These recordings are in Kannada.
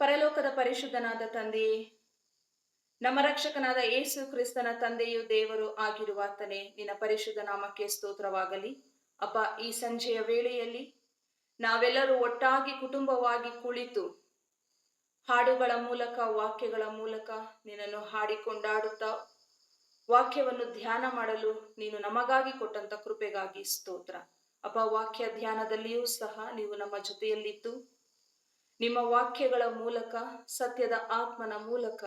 ಪರಲೋಕದ ಪರಿಶುದ್ಧನಾದ ತಂದೆಯೇ ನಮ್ಮ ರಕ್ಷಕನಾದ ಯೇಸು ಕ್ರಿಸ್ತನ ತಂದೆಯು ದೇವರು ಆಗಿರುವಾತನೇ, ನಿನ್ನ ಪರಿಶುದ್ಧ ನಾಮಕ್ಕೆ ಸ್ತೋತ್ರವಾಗಲಿ. ಅಪ್ಪ, ಈ ಸಂಜೆಯ ವೇಳೆಯಲ್ಲಿ ನಾವೆಲ್ಲರೂ ಒಟ್ಟಾಗಿ ಕುಟುಂಬವಾಗಿ ಕುಳಿತು ಹಾಡುಗಳ ಮೂಲಕ, ವಾಕ್ಯಗಳ ಮೂಲಕ ನಿನ್ನನ್ನು ಹಾಡಿಕೊಂಡಾಡುತ್ತಾ ವಾಕ್ಯವನ್ನು ಧ್ಯಾನ ಮಾಡಲು ನೀನು ನಮಗಾಗಿ ಕೊಟ್ಟಂತ ಕೃಪೆಗಾಗಿ ಸ್ತೋತ್ರ. ಅಪ್ಪ, ವಾಕ್ಯ ಧ್ಯಾನದಲ್ಲಿಯೂ ಸಹ ನೀವು ನಮ್ಮ ಜೊತೆಯಲ್ಲಿದ್ದು ನಿಮ್ಮ ವಾಕ್ಯಗಳ ಮೂಲಕ, ಸತ್ಯದ ಆತ್ಮನ ಮೂಲಕ,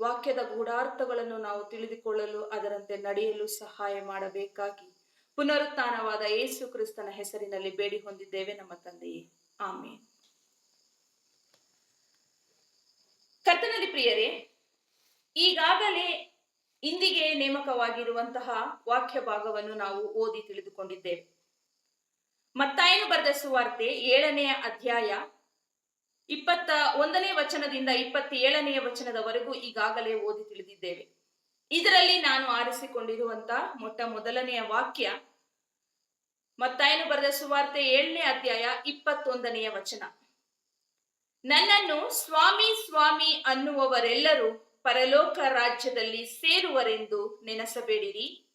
ವಾಕ್ಯದ ಗೂಢಾರ್ಥಗಳನ್ನು ನಾವು ತಿಳಿದುಕೊಳ್ಳಲು ಅದರಂತೆ ನಡೆಯಲು ಸಹಾಯ ಮಾಡಬೇಕಾಗಿ ಪುನರುತ್ಥಾನವಾದ ಯೇಸು ಕ್ರಿಸ್ತನ ಹೆಸರಿನಲ್ಲಿ ಬೇಡಿ ಹೊಂದಿದ್ದೇವೆ ನಮ್ಮ ತಂದೆಯೇ. ಆಮೇಲೆ ಕರ್ತನಲ್ಲಿ ಪ್ರಿಯರೇ, ಈಗಾಗಲೇ ಇಂದಿಗೆ ನೇಮಕವಾಗಿರುವಂತಹ ವಾಕ್ಯ ಭಾಗವನ್ನು ನಾವು ಓದಿ ತಿಳಿದುಕೊಂಡಿದ್ದೇವೆ. ಮತ್ತಾಯನು ಬರೆದ ಸುವಾರ್ತೆ ಏಳನೆಯ ಅಧ್ಯಾಯ ಇಪ್ಪತ್ತ ಒಂದನೇ ವಚನದಿಂದ ಇಪ್ಪತ್ತೇಳನೆಯ ವಚನದವರೆಗೂ ಈಗಾಗಲೇ ಓದಿ ತಿಳಿದಿದ್ದೇವೆ. ಇದರಲ್ಲಿ ನಾನು ಆರಿಸಿಕೊಂಡಿರುವಂತ ಮೊಟ್ಟ ಮೊದಲನೆಯ ವಾಕ್ಯ ಮತ್ತಾಯನು ಬರೆದ ಸುವಾರ್ತೆ ಏಳನೇ ಅಧ್ಯಾಯ ಇಪ್ಪತ್ತೊಂದನೆಯ ವಚನ. ನನ್ನನ್ನು ಸ್ವಾಮಿ ಸ್ವಾಮಿ ಅನ್ನುವವರೆಲ್ಲರೂ ಪರಲೋಕ ರಾಜ್ಯದಲ್ಲಿ ಸೇರುವರೆಂದು ನೆನೆಸಬೇಡಿರಿ.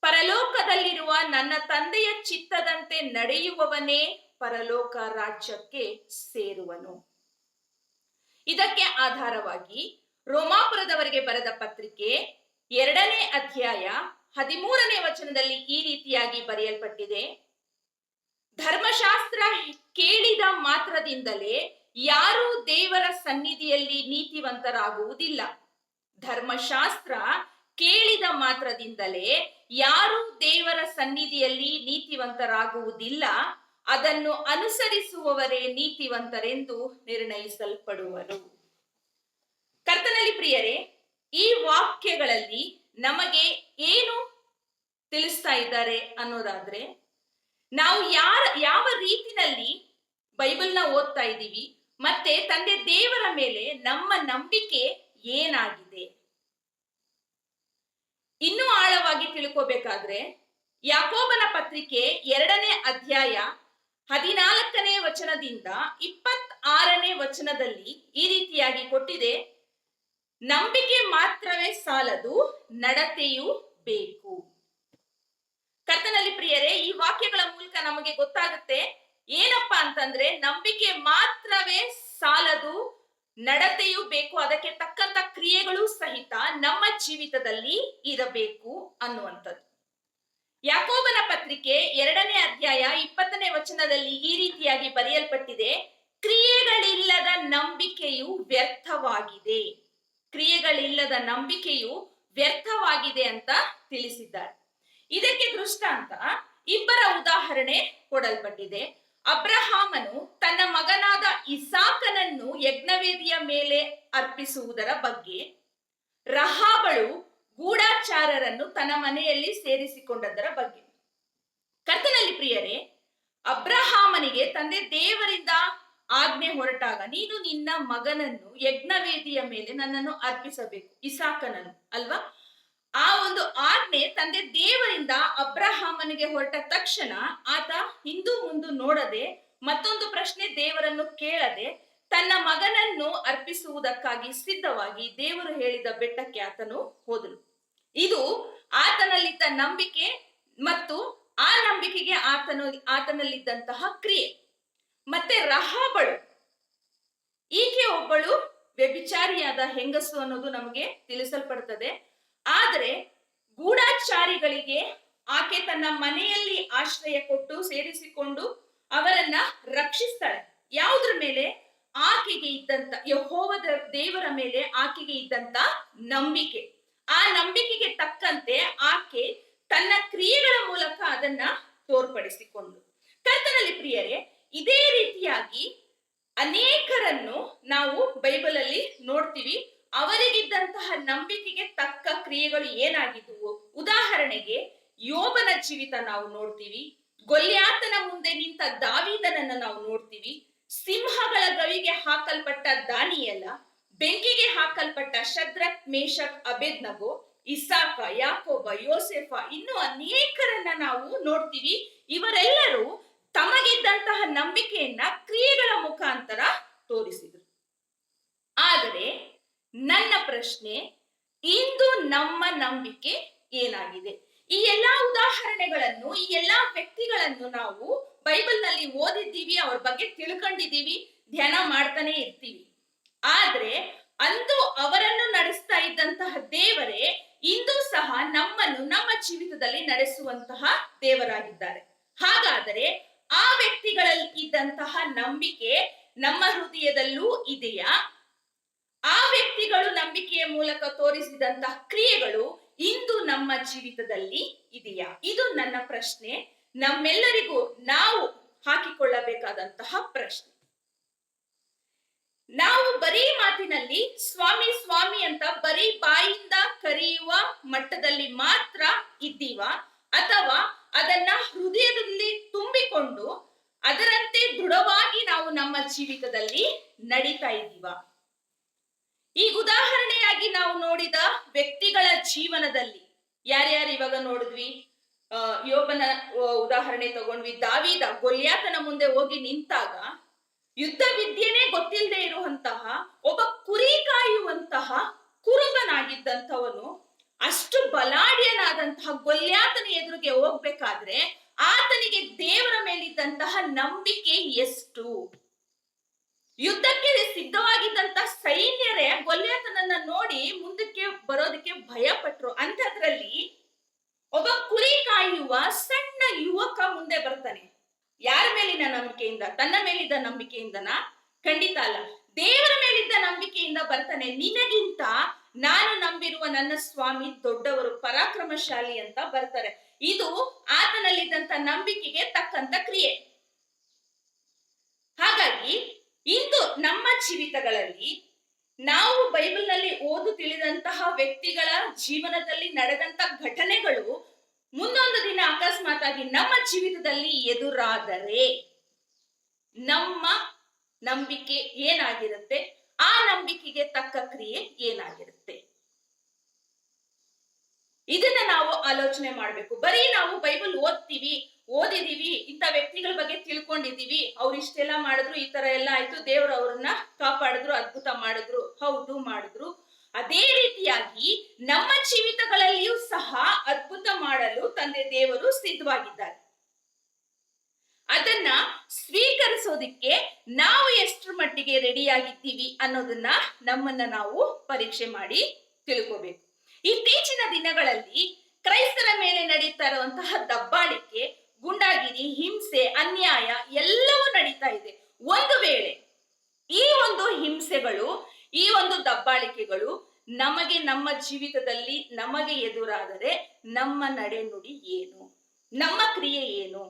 ಪರಲೋಕದಲ್ಲಿರುವ ನನ್ನ ತಂದೆಯ ಚಿತ್ತದಂತೆ ನಡೆಯುವವನೇ ಪರಲೋಕ ರಾಜ್ಯಕ್ಕೆ ಸೇರುವನು. ಇದಕ್ಕೆ ಆಧಾರವಾಗಿ ರೋಮಾಪುರದವರಿಗೆ ಬರೆದ ಪತ್ರಿಕೆ ಎರಡನೇ ಅಧ್ಯಾಯ ಹದಿಮೂರನೇ ವಚನದಲ್ಲಿ ಈ ರೀತಿಯಾಗಿ ಬರೆಯಲ್ಪಟ್ಟಿದೆ. ಧರ್ಮಶಾಸ್ತ್ರ ಕೇಳಿದ ಮಾತ್ರದಿಂದಲೇ ಯಾರೂ ದೇವರ ಸನ್ನಿಧಿಯಲ್ಲಿ ನೀತಿವಂತರಾಗುವುದಿಲ್ಲ. ಧರ್ಮಶಾಸ್ತ್ರ ಕೇಳಿದ ಮಾತ್ರದಿಂದಲೇ ಯಾರೂ ದೇವರ ಸನ್ನಿಧಿಯಲ್ಲಿ ನೀತಿವಂತರಾಗುವುದಿಲ್ಲ. ಅದನ್ನು ಅನುಸರಿಸುವವರೇ ನೀತಿವಂತರೆಂದು ನಿರ್ಣಯಿಸಲ್ಪಡುವರು. ಕರ್ತನಲ್ಲಿ ಪ್ರಿಯರೇ, ಈ ವಾಕ್ಯಗಳಲ್ಲಿ ನಮಗೆ ಏನು ತಿಳಿಸ್ತಾ ಇದ್ದಾರೆ ಅನ್ನೋದಾದ್ರೆ, ನಾವು ಯಾರ, ಯಾವ ರೀತಿನಲ್ಲಿ ಬೈಬಲ್ನ ಓದ್ತಾ ಇದ್ದೀವಿ, ಮತ್ತೆ ತಂದೆ ದೇವರ ಮೇಲೆ ನಮ್ಮ ನಂಬಿಕೆ ಏನಾಗಿದೆ? ಇನ್ನೂ ಆಳವಾಗಿ ತಿಳ್ಕೋಬೇಕಾದ್ರೆ, ಯಾಕೋಬನ ಪತ್ರಿಕೆ ಎರಡನೇ ಅಧ್ಯಾಯ ಹದಿನಾಲ್ಕನೇ ವಚನದಿಂದ ಇಪ್ಪತ್ ಆರನೇ ವಚನದಲ್ಲಿ ಈ ರೀತಿಯಾಗಿ ಕೊಟ್ಟಿದೆ. ನಂಬಿಕೆ ಮಾತ್ರವೇ ಸಾಲದು, ನಡತೆಯೂ ಬೇಕು. ಕರ್ತನಲ್ಲಿ ಪ್ರಿಯರೇ, ಈ ವಾಕ್ಯಗಳ ಮೂಲಕ ನಮಗೆ ಗೊತ್ತಾಗುತ್ತೆ ಏನಪ್ಪಾ ಅಂತಂದ್ರೆ, ನಂಬಿಕೆ ಮಾತ್ರವೇ ಸಾಲದು, ನಡತೆಯೂ ಬೇಕು, ಅದಕ್ಕೆ ತಕ್ಕಂತ ಕ್ರಿಯೆಗಳು ಸಹಿತ ನಮ್ಮ ಜೀವಿತದಲ್ಲಿ ಇರಬೇಕು ಅನ್ನುವಂಥದ್ದು. ಯಾಕೋಬನ ಪತ್ರಿಕೆ ಎರಡನೇ ಅಧ್ಯಾಯ ಇಪ್ಪತ್ತನೇ ವಚನದಲ್ಲಿ ಈ ರೀತಿಯಾಗಿ ಬರೆಯಲ್ಪಟ್ಟಿದೆ, ಕ್ರಿಯೆಗಳಿಲ್ಲದ ನಂಬಿಕೆಯು ವ್ಯರ್ಥವಾಗಿದೆ. ಕ್ರಿಯೆಗಳಿಲ್ಲದ ನಂಬಿಕೆಯು ವ್ಯರ್ಥವಾಗಿದೆ ಅಂತ ತಿಳಿಸಿದ್ದಾರೆ. ಇದಕ್ಕೆ ದೃಷ್ಟಾಂತ ಇಬ್ಬರ ಉದಾಹರಣೆ ಕೊಡಲ್ಪಟ್ಟಿದೆ. ಅಬ್ರಹಾಮನು ತನ್ನ ಮಗನಾದ ಇಸಾಕನನ್ನು ಯಜ್ಞವೇದಿಯ ಮೇಲೆ ಅರ್ಪಿಸುವುದರ ಬಗ್ಗೆ, ರಹಾಬಳು ಗೂಢಾಚಾರರನ್ನು ತನ್ನ ಮನೆಯಲ್ಲಿ ಸೇರಿಸಿಕೊಂಡದರ ಬಗ್ಗೆ. ಕರ್ತನಲ್ಲಿ ಪ್ರಿಯರೇ, ಅಬ್ರಹಾಮನಿಗೆ ತಂದೆ ದೇವರಿಂದ ಆಜ್ಞೆ ಹೊರಟಾಗ ನೀನು ನಿನ್ನ ಮಗನನ್ನು ಯಜ್ಞವೇದಿಯ ಮೇಲೆ ನನ್ನನ್ನು ಅರ್ಪಿಸಬೇಕು, ಇಸಾಕನನ್ನು, ಅಲ್ವಾ? ಆ ಒಂದು ಆಜ್ಞೆ ತಂದೆ ದೇವರಿಂದ ಅಬ್ರಹಾಮನಿಗೆ ಹೊರಟ ತಕ್ಷಣ ಆತ ಹಿಂದು ಮುಂದು ನೋಡದೆ, ಮತ್ತೊಂದು ಪ್ರಶ್ನೆ ದೇವರನ್ನು ಕೇಳದೆ ತನ್ನ ಮಗನನ್ನು ಅರ್ಪಿಸುವುದಕ್ಕಾಗಿ ಸಿದ್ಧವಾಗಿ ದೇವರು ಹೇಳಿದ ಬೆಟ್ಟಕ್ಕೆ ಆತನು ಹೋದನು. ಇದು ಆತನಲ್ಲಿದ್ದ ನಂಬಿಕೆ ಮತ್ತು ಆ ನಂಬಿಕೆಗೆ ಆತನ, ಆತನಲ್ಲಿದ್ದಂತಹ ಕ್ರಿಯೆ. ಮತ್ತೆ ರಹಾಬಳು. ಈಕೆ ಒಬ್ಬಳು ವ್ಯಭಿಚಾರಿಯಾದ ಹೆಂಗಸು ಅನ್ನೋದು ನಮಗೆ ತಿಳಿಸಲ್ಪಡ್ತದೆ. ಆದರೆ ಗೂಢಾಚಾರಿಗಳಿಗೆ ಆಕೆ ತನ್ನ ಮನೆಯಲ್ಲಿ ಆಶ್ರಯ ಕೊಟ್ಟು ಸೇರಿಸಿಕೊಂಡು ಅವರನ್ನ ರಕ್ಷಿಸ್ತಾಳೆ. ಯಾವುದ್ರ ಮೇಲೆ? ಆಕೆಗೆ ಇದ್ದಂತ, ಯಹೋವದ ದೇವರ ಮೇಲೆ ಆಕೆಗೆ ಇದ್ದಂತ ನಂಬಿಕೆ. ಆ ನಂಬಿಕೆಗೆ ತಕ್ಕಂತೆ ಆಕೆ ತನ್ನ ಕ್ರಿಯೆಗಳ ಮೂಲಕ ಅದನ್ನ ತೋರ್ಪಡಿಸಿಕೊಂಡು ಕರ್ತನಲ್ಲಿ ಪ್ರಿಯರೇ, ಇದೇ ರೀತಿಯಾಗಿ ಅನೇಕರನ್ನು ನಾವು ಬೈಬಲ್ ಅಲ್ಲಿ ನೋಡ್ತೀವಿ. ಅವರಿಗಿದ್ದಂತಹ ನಂಬಿಕೆಗೆ ತಕ್ಕ ಕ್ರಿಯೆಗಳು ಏನಾಗಿದ್ವು? ಉದಾಹರಣೆಗೆ, ಯೋಬನ ಜೀವಿತ ನಾವು ನೋಡ್ತೀವಿ. ಗೊಲ್ಯಾತನ ಮುಂದೆ ನಿಂತ ದಾವಿದನನ್ನ ನಾವು ನೋಡ್ತೀವಿ. ಸಿಂಹಗಳ ಗವಿಗೆ ಹಾಕಲ್ಪಟ್ಟ ದಾನಿಯಲ್ಲ ಬೆಂಕಿಗೆ ಹಾಕಲ್ಪಟ್ಟ ಶದ್ರಕ್ ಮೇಷಕ್ ಅಬೇದ್ನಗೋ ಇಸಾಕ, ಯಾಕೋಬ, ಯೋಸೆಫ ಇನ್ನು ಅನೇಕರನ್ನ ನಾವು ನೋಡ್ತೀವಿ. ಇವರೆಲ್ಲರೂ ತಮಗಿದ್ದಂತಹ ನಂಬಿಕೆಯನ್ನ ಕ್ರಿಯೆಗಳ ಮುಖಾಂತರ ತೋರಿಸಿದರು. ಪ್ರಶ್ನೆ, ಇಂದು ನಮ್ಮ ನಂಬಿಕೆ ಏನಾಗಿದೆ? ಈ ಎಲ್ಲಾ ಉದಾಹರಣೆಗಳನ್ನು, ಈ ಎಲ್ಲಾ ವ್ಯಕ್ತಿಗಳನ್ನು ನಾವು ಬೈಬಲ್ನಲ್ಲಿ ಓದಿದ್ದೀವಿ, ಅವ್ರ ಬಗ್ಗೆ ತಿಳ್ಕೊಂಡಿದ್ದೀವಿ, ಧ್ಯಾನ ಮಾಡ್ತಾನೆ ಇರ್ತೀವಿ. ಆದ್ರೆ ಅಂದು ಅವರನ್ನು ನಡೆಸ್ತಾ ಇದ್ದಂತಹ ದೇವರೇ ಇಂದು ಸಹ ನಮ್ಮನ್ನು ನಮ್ಮ ಜೀವಿತದಲ್ಲಿ ನಡೆಸುವಂತಹ ದೇವರಾಗಿದ್ದಾರೆ. ಹಾಗಾದರೆ ಆ ವ್ಯಕ್ತಿಗಳಲ್ಲಿ ಇದ್ದಂತಹ ನಂಬಿಕೆ ನಮ್ಮ ಹೃದಯದಲ್ಲೂ ಇದೆಯಾ? ಆ ವ್ಯಕ್ತಿಗಳು ನಂಬಿಕೆಯ ಮೂಲಕ ತೋರಿಸಿದಂತಹ ಕ್ರಿಯೆಗಳು ಇಂದು ನಮ್ಮ ಜೀವಿತದಲ್ಲಿ ಇದೆಯಾ? ಇದು ನನ್ನ ಪ್ರಶ್ನೆ. ನಮ್ಮೆಲ್ಲರಿಗೂ ನಾವು ಹಾಕಿಕೊಳ್ಳಬೇಕಾದಂತಹ ಪ್ರಶ್ನೆ. ನಾವು ಬರೀ ಮಾತಿನಲ್ಲಿ ಸ್ವಾಮಿ ಸ್ವಾಮಿ ಅಂತ ಬರೀ ಬಾಯಿಂದ ಕರೆಯುವ ಮಟ್ಟದಲ್ಲಿ ಮಾತ್ರ ಇದ್ದೀವ? ಅಥವಾ ಅದನ್ನ ಹೃದಯದಲ್ಲಿ ತುಂಬಿಕೊಂಡು ಅದರಂತೆ ದೃಢವಾಗಿ ನಾವು ನಮ್ಮ ಜೀವಿತದಲ್ಲಿ ನಡೀತಾ ಇದ್ದೀವ? ಈಗ ಉದಾಹರಣೆಯಾಗಿ ನಾವು ನೋಡಿದ ವ್ಯಕ್ತಿಗಳ ಜೀವನದಲ್ಲಿ ಯಾರ್ಯಾರು ಇವಾಗ ನೋಡಿದ್ವಿ? ಯೋಬನ ಉದಾಹರಣೆ ತಗೊಂಡ್ವಿ. ದಾವಿದ, ಗೊಲ್ಯಾತನ ಮುಂದೆ ಹೋಗಿ ನಿಂತಾಗ ಯುದ್ಧ ವಿದ್ಯೆನೇ ಗೊತ್ತಿಲ್ಲದೆ ಇರುವಂತಹ ಒಬ್ಬ ಕುರಿ ಕಾಯುವಂತಹ ಕುರುಬನಾಗಿದ್ದಂಥವನು ಅಷ್ಟು ಬಲಾಢ್ಯನಾದಂತಹ ಗೊಲ್ಯಾತನ ಎದುರಿಗೆ ಹೋಗ್ಬೇಕಾದ್ರೆ ಆತನಿಗೆ ದೇವರ ಮೇಲಿದ್ದಂತಹ ನಂಬಿಕೆ ಎಷ್ಟು? ಯುದ್ಧಕ್ಕೆ ಸಿದ್ಧವಾಗಿದ್ದಂತಹ ಸೈನ್ಯರೇ ಗೊಲ್ಯಾತನನ್ನ ನೋಡಿ ಮುಂದಕ್ಕೆ ಬರೋದಕ್ಕೆ ಭಯ ಪಟ್ರು ಅಂಥದ್ರಲ್ಲಿ ಒಬ್ಬ ಕುರಿ ಕಾಯುವ ಸಣ್ಣ ಯುವಕ ಮುಂದೆ ಬರ್ತಾನೆ. ಯಾರ ಮೇಲಿನ ನಂಬಿಕೆಯಿಂದ, ತನ್ನ ಮೇಲಿದ್ದ ನಂಬಿಕೆಯಿಂದನಾ? ಖಂಡಿತ ಅಲ್ಲ. ದೇವರ ಮೇಲಿದ್ದ ನಂಬಿಕೆಯಿಂದ ಬರ್ತಾನೆ. ನಿನಗಿಂತ ನಾನು ನಂಬಿರುವ ನನ್ನ ಸ್ವಾಮಿ ದೊಡ್ಡವರು ಪರಾಕ್ರಮಶಾಲಿ ಅಂತ ಬರ್ತಾರೆ. ಇದು ಆತನಲ್ಲಿದ್ದಂತ ನಂಬಿಕೆಗೆ ತಕ್ಕಂತ ಕ್ರಿಯೆ. ಹಾಗಾಗಿ ಇಂದು ನಮ್ಮ ಜೀವಿತಗಳಲ್ಲಿ ನಾವು ಬೈಬಲ್ನಲ್ಲಿ ಓದು ತಿಳಿದಂತಹ ವ್ಯಕ್ತಿಗಳ ಜೀವನದಲ್ಲಿ ನಡೆದಂತ ಘಟನೆಗಳು ಮುಂದೊಂದು ದಿನ ಅಕಸ್ಮಾತಾಗಿ ನಮ್ಮ ಜೀವಿತದಲ್ಲಿ ಎದುರಾದರೆ ನಮ್ಮ ನಂಬಿಕೆ ಏನಾಗಿರುತ್ತೆ? ಆ ನಂಬಿಕೆಗೆ ತಕ್ಕ ಕ್ರಿಯೆ ಏನಾಗಿರುತ್ತೆ? ಇದನ್ನ ನಾವು ಆಲೋಚನೆ ಮಾಡ್ಬೇಕು. ಬರೀ ನಾವು ಬೈಬಲ್ ಓದ್ತೀವಿ, ಓದಿದೀವಿ, ಇಂಥ ವ್ಯಕ್ತಿಗಳ ಬಗ್ಗೆ ತಿಳ್ಕೊಂಡಿದೀವಿ, ಅವ್ರು ಇಷ್ಟೆಲ್ಲ ಮಾಡಿದ್ರು, ಈ ತರ ಎಲ್ಲ ಆಯ್ತು, ದೇವ್ರು ಅವ್ರನ್ನ ಕಾಪಾಡಿದ್ರು, ಅದ್ಭುತ ಮಾಡಿದ್ರು, ಹೌದು ಮಾಡಿದ್ರು. ಅದೇ ರೀತಿಯಾಗಿ ನಮ್ಮ ಜೀವಿತಗಳಲ್ಲಿಯೂ ಸಹ ಅದ್ಭುತ ಮಾಡಲು ತಂದೆ ದೇವರು ಸಿದ್ಧವಾಗಿದ್ದಾರೆ. ಅದನ್ನ ಸ್ವೀಕರಿಸೋದಿಕ್ಕೆ ನಾವು ಎಷ್ಟರ ಮಟ್ಟಿಗೆ ರೆಡಿಯಾಗಿದ್ದೀವಿ ಅನ್ನೋದನ್ನ ನಮ್ಮನ್ನ ನಾವು ಪರೀಕ್ಷೆ ಮಾಡಿ ತಿಳ್ಕೋಬೇಕು. ಇತ್ತೀಚಿನ ದಿನಗಳಲ್ಲಿ ಕ್ರೈಸ್ತರ ಮೇಲೆ ನಡೀತಾ ಇರುವಂತಹ ದಬ್ಬಾಳಿಕೆ, ಗುಂಡಾಗಿರಿ, ಹಿಂಸೆ, ಅನ್ಯಾಯ ಎಲ್ಲವೂ ನಡೀತಾ ಇದೆ. ಒಂದು ವೇಳೆ ಈ ಒಂದು ಹಿಂಸೆಗಳು ಈ ಒಂದು ದಬ್ಬಾಳಿಕೆಗಳು ನಮಗೆ ನಮ್ಮ ಜೀವಿತದಲ್ಲಿ ನಮಗೆ ಎದುರಾದರೆ ನಮ್ಮ ನಡೆನುಡಿ ಏನು? ನಮ್ಮ ಕ್ರಿಯೆ ಏನು?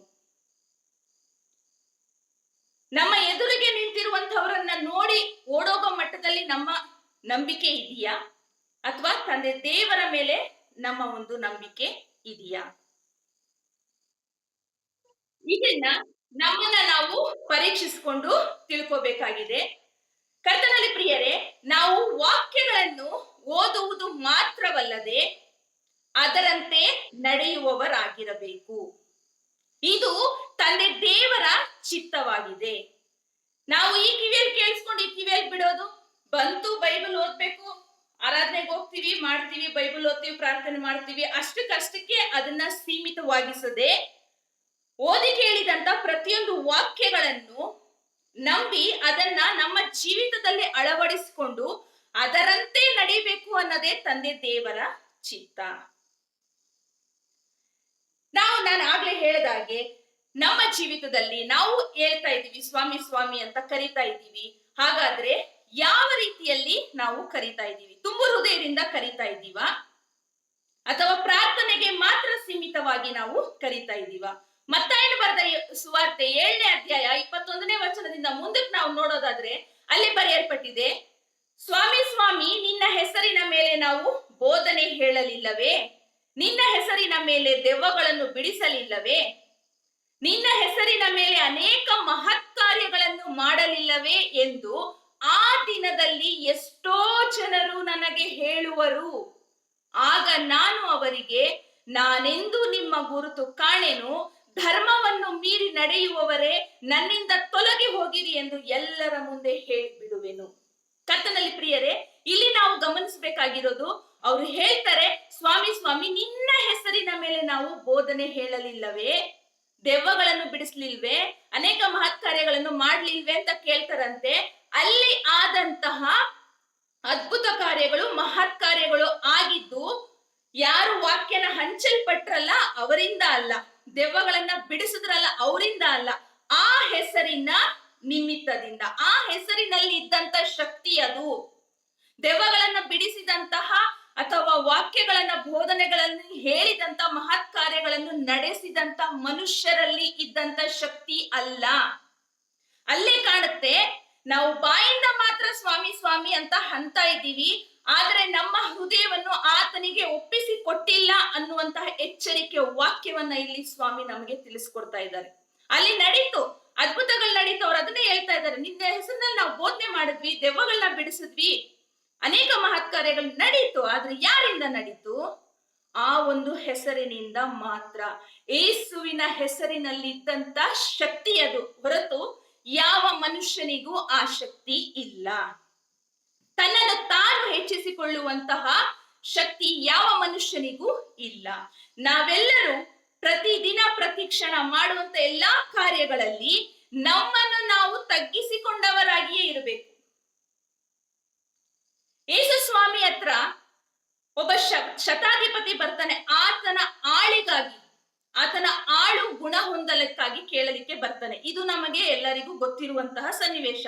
ನಮ್ಮ ಎದುರಿಗೆ ನಿಂತಿರುವಂತವರನ್ನ ನೋಡಿ ಓಡೋಗೋ ಮಟ್ಟದಲ್ಲಿ ನಮ್ಮ ನಂಬಿಕೆ ಇದೆಯಾ? ಅಥವಾ ತಂದೆ ದೇವರ ಮೇಲೆ ನಮ್ಮ ಒಂದು ನಂಬಿಕೆ ಇದೆಯಾ? ಇದನ್ನ ನಮ್ಮನ್ನ ನಾವು ಪರೀಕ್ಷಿಸಿಕೊಂಡು ತಿಳ್ಕೋಬೇಕಾಗಿದೆ. ಕರ್ತನಲ್ಲಿ ಪ್ರಿಯರೇ, ನಾವು ವಾಕ್ಯಗಳನ್ನು ಓದುವುದು ಮಾತ್ರವಲ್ಲದೆ ಅದರಂತೆ ನಡೆಯುವವರಾಗಿರಬೇಕು. ಇದು ತಂದೆ ದೇವರ ಚಿತ್ತವಾಗಿದೆ. ನಾವು ಈ ಕಿವಿಯಲ್ಲಿ ಕೇಳಿಸ್ಕೊಂಡು ಈ ಕಿವಿಯಲ್ಲಿ ಬಿಡೋದು? ಬಂತು ಬೈಬಲ್ ಓದ್ಬೇಕು, ಆರಾಧನೆಗೆ ಹೋಗ್ತೀವಿ, ಮಾಡ್ತೀವಿ, ಬೈಬಲ್ ಓದ್ತೀವಿ, ಪ್ರಾರ್ಥನೆ ಮಾಡ್ತೀವಿ ಅಷ್ಟಕ್ಕಷ್ಟಕ್ಕೆ ಅದನ್ನ ಸೀಮಿತವಾಗಿಸದೆ ಓದಿ ಕೇಳಿದಂತ ಪ್ರತಿಯೊಂದು ವಾಕ್ಯಗಳನ್ನು ನಂಬಿ ಅದನ್ನ ನಮ್ಮ ಜೀವಿತದಲ್ಲಿ ಅಳವಡಿಸಿಕೊಂಡು ಅದರಂತೆ ನಡಿಬೇಕು ಅನ್ನೋದೇ ತಂದೆ ದೇವರ ಚಿತ್ತ. ನಾವು, ನಾನು ಆಗ್ಲೇ ಹೇಳಿದಾಗೆ ನಮ್ಮ ಜೀವಿತದಲ್ಲಿ ನಾವು ಹೇಳ್ತಾ ಇದ್ದೀವಿ, ಸ್ವಾಮಿ ಸ್ವಾಮಿ ಅಂತ ಕರಿತಾ ಇದ್ದೀವಿ. ಹಾಗಾದ್ರೆ ಯಾವ ರೀತಿಯಲ್ಲಿ ನಾವು ಕರಿತಾ ಇದ್ದೀವಿ? ತುಂಬ ಹೃದಯದಿಂದ ಕರಿತಾ ಇದ್ದೀವಾ? ಅಥವಾ ಪ್ರಾರ್ಥನೆಗೆ ಮಾತ್ರ ಸೀಮಿತವಾಗಿ ನಾವು ಕರಿತಾ ಇದ್ದೀವ? ಮತ್ತಾಯನ ಬರೆದ ಸುವಾರ್ತೆ ಏಳನೇ ಅಧ್ಯಾಯ ಇಪ್ಪತ್ತೊಂದನೇ ವಚನದಿಂದ ಮುಂದಕ್ಕೆ ನಾವು ನೋಡೋದಾದ್ರೆ ಅಲ್ಲಿ ಬರೆಯಲ್ಪಟ್ಟಿದೆ, ಸ್ವಾಮಿ ಸ್ವಾಮಿ, ನಿನ್ನ ಹೆಸರಿನ ಮೇಲೆ ನಾವು ಬೋಧನೆ ಹೇಳಲಿಲ್ಲವೇ? ನಿನ್ನ ಹೆಸರಿನ ಮೇಲೆ ದೆವ್ವಗಳನ್ನು ಬಿಡಿಸಲಿಲ್ಲವೇ? ನಿನ್ನ ಹೆಸರಿನ ಮೇಲೆ ಅನೇಕ ಮಹತ್ ಕಾರ್ಯಗಳನ್ನು ಮಾಡಲಿಲ್ಲವೇ? ಎಂದು ಆ ದಿನದಲ್ಲಿ ಎಷ್ಟೋ ಜನರು ನನಗೆ ಹೇಳುವರು. ಆಗ ನಾನು ಅವರಿಗೆ, ನಾನೆಂದು ನಿಮ್ಮ ಗುರುತು ಕಾಣೆನು? ಧರ್ಮವನ್ನು ಮೀರಿ ನಡೆಯುವವರೇ ನನ್ನಿಂದ ತೊಲಗಿ ಹೋಗಿರಿ ಎಂದು ಎಲ್ಲರ ಮುಂದೆ ಹೇಳಿಬಿಡುವೆನು. ಕತ್ತನಲ್ಲಿ ಪ್ರಿಯರೇ, ಇಲ್ಲಿ ನಾವು ಗಮನಿಸಬೇಕಾಗಿರೋದು, ಅವ್ರು ಹೇಳ್ತಾರೆ, ಸ್ವಾಮಿ ಸ್ವಾಮಿ, ನಿನ್ನ ಹೆಸರಿನ ಮೇಲೆ ನಾವು ಬೋಧನೆ ಹೇಳಲಿಲ್ಲವೇ? ದೆವ್ವಗಳನ್ನು ಬಿಡಿಸ್ಲಿಲ್ವೇ? ಅನೇಕ ಮಹತ್ ಕಾರ್ಯಗಳನ್ನು ಮಾಡ್ಲಿಲ್ವೇ? ಅಂತ ಕೇಳ್ತಾರಂತೆ. ಅಲ್ಲಿ ಆದಂತಹ ಅದ್ಭುತ ಕಾರ್ಯಗಳು ಮಹತ್ ಕಾರ್ಯಗಳು ಆಗಿದ್ದು, ಯಾರು ವಾಕ್ಯನ ಹಂಚಲ್ಪಟ್ರಲ್ಲ, ಅವರಿಂದ ಅಲ್ಲ. ದೆವ್ವಗಳನ್ನ ಬಿಡಿಸಿದ್ರಲ್ಲ, ಅವರಿಂದ ಅಲ್ಲ, ಆ ಹೆಸರಿನ ನಿಮಿತ್ತದಿಂದ, ಆ ಹೆಸರಿನಲ್ಲಿ ಇದ್ದಂತ ಶಕ್ತಿ ಅದು. ದೆವ್ವಗಳನ್ನ ಬಿಡಿಸಿದಂತಹ ಅಥವಾ ವಾಕ್ಯಗಳನ್ನ ಬೋಧನೆಗಳನ್ನು ಹೇಳಿದಂತ ಮಹತ್ ಕಾರ್ಯಗಳನ್ನು ನಡೆಸಿದಂತ ಮನುಷ್ಯರಲ್ಲಿ ಇದ್ದಂತ ಶಕ್ತಿ ಅಲ್ಲ. ಅಲ್ಲೇ ಕಾಣುತ್ತೆ, ನಾವು ಬಾಯಿಂದ ಮಾತ್ರ ಸ್ವಾಮಿ ಸ್ವಾಮಿ ಅಂತ ಅಂತ ಇದ್ದೀವಿ, ಆದ್ರೆ ನಮ್ಮ ಹೃದಯವನ್ನು ಆತನಿಗೆ ಒಪ್ಪಿಸಿ ಕೊಟ್ಟಿಲ್ಲ ಅನ್ನುವಂತಹ ಎಚ್ಚರಿಕೆ ವಾಕ್ಯವನ್ನ ಇಲ್ಲಿ ಸ್ವಾಮಿ ನಮಗೆ ತಿಳಿಸ್ಕೊಡ್ತಾ ಇದ್ದಾರೆ. ಅಲ್ಲಿ ನಡೀತು, ಅದ್ಭುತಗಳು ನಡೀತು, ಅವ್ರು ಅದನ್ನೇ ಹೇಳ್ತಾ ಇದ್ದಾರೆ. ನಿನ್ನ ಹೆಸರಿನಲ್ಲಿ ನಾವು ಬೋಧನೆ ಮಾಡಿದ್ವಿ ದೆವ್ವಗಳನ್ನ ಬಿಡಿಸಿದ್ವಿ, ಅನೇಕ ಮಹತ್ ಕಾರ್ಯಗಳು ನಡೀತು, ಆದ್ರೆ ಯಾರಿಂದ ನಡೀತು? ಆ ಒಂದು ಹೆಸರಿನಿಂದ ಮಾತ್ರ. ಏಸುವಿನ ಹೆಸರಿನಲ್ಲಿದ್ದಂತ ಶಕ್ತಿ ಅದು. ಹೊರತು ಯಾವ ಮನುಷ್ಯನಿಗೂ ಆ ಶಕ್ತಿ ಇಲ್ಲ. ತನ್ನನ್ನು ತಾನು ಹೆಚ್ಚಿಸಿಕೊಳ್ಳುವಂತಹ ಶಕ್ತಿ ಯಾವ ಮನುಷ್ಯನಿಗೂ ಇಲ್ಲ. ನಾವೆಲ್ಲರೂ ಪ್ರತಿದಿನ ಪ್ರತಿಕ್ಷಣ ಮಾಡುವಂತ ಎಲ್ಲಾ ಕಾರ್ಯಗಳಲ್ಲಿ ನಮ್ಮನ್ನು ನಾವು ತಗ್ಗಿಸಿಕೊಂಡವರಾಗಿಯೇ ಇರಬೇಕು. ಯೇಸು ಸ್ವಾಮಿ ಹತ್ರ ಒಬ್ಬ ಶತಾಧಿಪತಿ ಬರ್ತಾನೆ. ಆತನ ಆಳಿಗಾಗಿ, ಆತನ ಆಳು ಗುಣ ಹೊಂದಲಕ್ಕಾಗಿ ಕೇಳಲಿಕ್ಕೆ ಬರ್ತಾನೆ. ಇದು ನಮಗೆ ಎಲ್ಲರಿಗೂ ಗೊತ್ತಿರುವಂತಹ ಸನ್ನಿವೇಶ.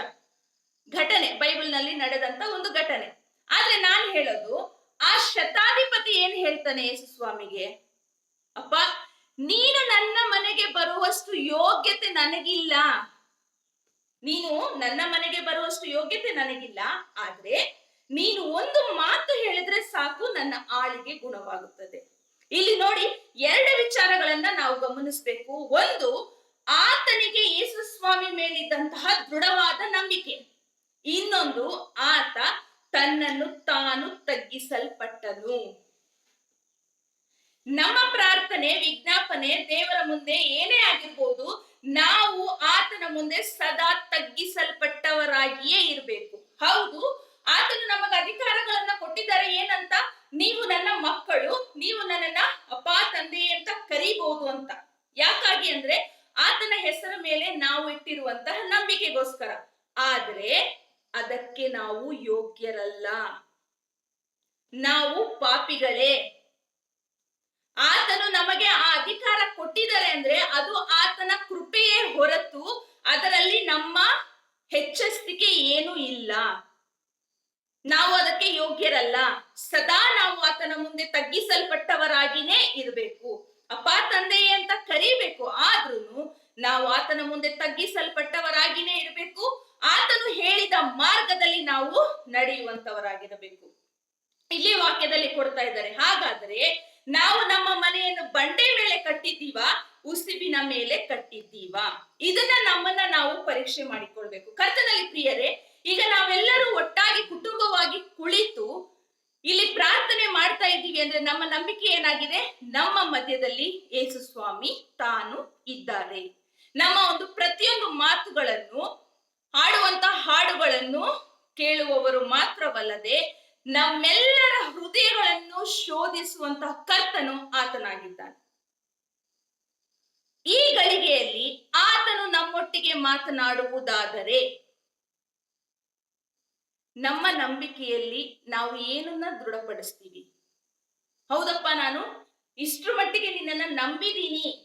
ಘಟನೆ, ಬೈಬಲ್ನಲ್ಲಿ ನಡೆದಂತ ಒಂದು ಘಟನೆ. ಆದ್ರೆ ನಾನು ಹೇಳೋದು ಆ ಶತಾಧಿಪತಿ ಏನ್ ಹೇಳ್ತಾನೆ ಯೇಸು ಸ್ವಾಮಿಗೆ ಅಪ್ಪ, ನೀನು ನನ್ನ ಮನೆಗೆ ಬರುವಷ್ಟು ಯೋಗ್ಯತೆ ನನಗಿಲ್ಲ. ನೀನು ನನ್ನ ಮನೆಗೆ ಬರುವಷ್ಟು ಯೋಗ್ಯತೆ ನನಗಿಲ್ಲ. ಆದ್ರೆ ನೀನು ಒಂದು ಮಾತು ಹೇಳಿದ್ರೆ ಸಾಕು, ನನ್ನ ಆಳಿಗೆ ಗುಣವಾಗುತ್ತದೆ. ಇಲ್ಲಿ ನೋಡಿ, ಎರಡು ವಿಚಾರಗಳನ್ನ ನಾವು ಗಮನಿಸಬೇಕು. ಒಂದು, ಆತನಿಗೆ ಯೇಸು ಸ್ವಾಮಿ ಮೇಲಿದ್ದಂತಹ ದೃಢವಾದ ನಂಬಿಕೆ. ಇನ್ನೊಂದು, ಆತ ತನ್ನನ್ನು ತಾನು ತಗ್ಗಿಸಲ್ಪಟ್ಟನು. ನಮ್ಮ ಪ್ರಾರ್ಥನೆ, ವಿಜ್ಞಾಪನೆ ದೇವರ ಮುಂದೆ ಏನೇ ಆಗಿರ್ಬೋದು, ನಾವು ಆತನ ಮುಂದೆ ಸದಾ ತಗ್ಗಿಸಲ್ಪಟ್ಟವರಾಗಿಯೇ ಇರಬೇಕು. ಹೌದು, ಆತನು ನಮಗೆ ಅಧಿಕಾರಗಳನ್ನ ಕೊಟ್ಟಿದ್ದಾರೆ ಏನಂತ? ನೀವು ನನ್ನ ಮಕ್ಕಳು, ನೀವು ನನ್ನನ್ನ ಅಪ್ಪ, ತಂದೆ ಅಂತ ಕರಿಬಹುದು ಅಂತ. ಯಾಕಾಗಿ ಅಂದ್ರೆ, ಆತನ ಹೆಸರ ಮೇಲೆ ನಾವು ಇಟ್ಟಿರುವಂತಹ ನಂಬಿಕೆಗೋಸ್ಕರ. ಆದ್ರೆ ಅದಕ್ಕೆ ನಾವು ಯೋಗ್ಯರಲ್ಲ. ನಾವು ಪಾಪಿಗಳೇ. ಆತನು ನಮಗೆ ಆ ಅಧಿಕಾರ ಕೊಟ್ಟಿದ್ದಾರೆ ಅಂದ್ರೆ ಅದು ಆತನ ಕೃಪೆಯೇ ಹೊರತು ಅದರಲ್ಲಿ ನಮ್ಮ ಹೆಚ್ಚಸ್ತಿಕೆ ಏನೂ ಇಲ್ಲ. ನಾವು ಅದಕ್ಕೆ ಯೋಗ್ಯರಲ್ಲ. ಸದಾ ನಾವು ಆತನ ಮುಂದೆ ತಗ್ಗಿಸಲ್ಪಟ್ಟವರಾಗಿನೇ ಇರಬೇಕು. ಅಪ್ಪ ತಂದೆಯೇ ಅಂತ ಕರಿಬೇಕು. ಆದ್ರೂ ನಾವು ಆತನ ಮುಂದೆ ತಗ್ಗಿಸಲ್ಪಟ್ಟವರಾಗಿನೇ ಇರಬೇಕು. ಆತನು ಹೇಳಿದ ಮಾರ್ಗದಲ್ಲಿ ನಾವು ನಡೆಯುವಂತವರಾಗಿರಬೇಕು. ಇಲ್ಲಿ ವಾಕ್ಯದಲ್ಲಿ ಕೊಡ್ತಾ ಇದ್ದಾರೆ, ಹಾಗಾದ್ರೆ ನಾವು ನಮ್ಮ ಮನೆಯನ್ನು ಬಂಡೆ ಮೇಲೆ ಕಟ್ಟಿದ್ದೀವ ಉಸಿಬಿನ ಮೇಲೆ ಕಟ್ಟಿದ್ದೀವ? ಇದನ್ನ ನಮ್ಮನ್ನ ನಾವು ಪರೀಕ್ಷೆ ಮಾಡಿಕೊಳ್ಬೇಕು. ಕರ್ತನಲ್ಲಿ ಪ್ರಿಯರೇ, ಈಗ ನಾವೆಲ್ಲರೂ ಒಟ್ಟಾಗಿ ಕುಟುಂಬವಾಗಿ ಕುಳಿತು ಇಲ್ಲಿ ಪ್ರಾರ್ಥನೆ ಮಾಡ್ತಾ ಇದ್ದೀವಿ ಅಂದ್ರೆ ನಮ್ಮ ನಂಬಿಕೆ ಏನಾಗಿದೆ? ನಮ್ಮ ಮಧ್ಯದಲ್ಲಿ ಯೇಸು ಸ್ವಾಮಿ ತಾನು ಇದ್ದಾರೆ. ನಮ್ಮ ಒಂದು ಪ್ರತಿಯೊಂದು ಮಾತುಗಳನ್ನು ಹಾಡುವಂತ ಹಾಡುಗಳನ್ನು ಕೇಳುವವರು ಮಾತ್ರವಲ್ಲದೆ ನಮ್ಮೆಲ್ಲರ ಹೃದಯಗಳನ್ನು ಶೋಧಿಸುವಂತಹ ಕರ್ತನು ಆತನಾಗಿದ್ದಾನೆ. ಈ ಗಳಿಗೆಯಲ್ಲಿ ಆತನು ನಮ್ಮೊಟ್ಟಿಗೆ ಮಾತನಾಡುವುದಾದರೆ ನಮ್ಮ ನಂಬಿಕೆಯಲ್ಲಿ ನಾವು ಏನನ್ನ ದೃಢಪಡಿಸ್ತೀವಿ? ಹೌದಪ್ಪ ನಾನು? ಇಷ್ಟ್ರ ಮಟ್ಟಿಗೆ ನಿನ್ನನ್ನ ನಂಬಿದೀನಿ.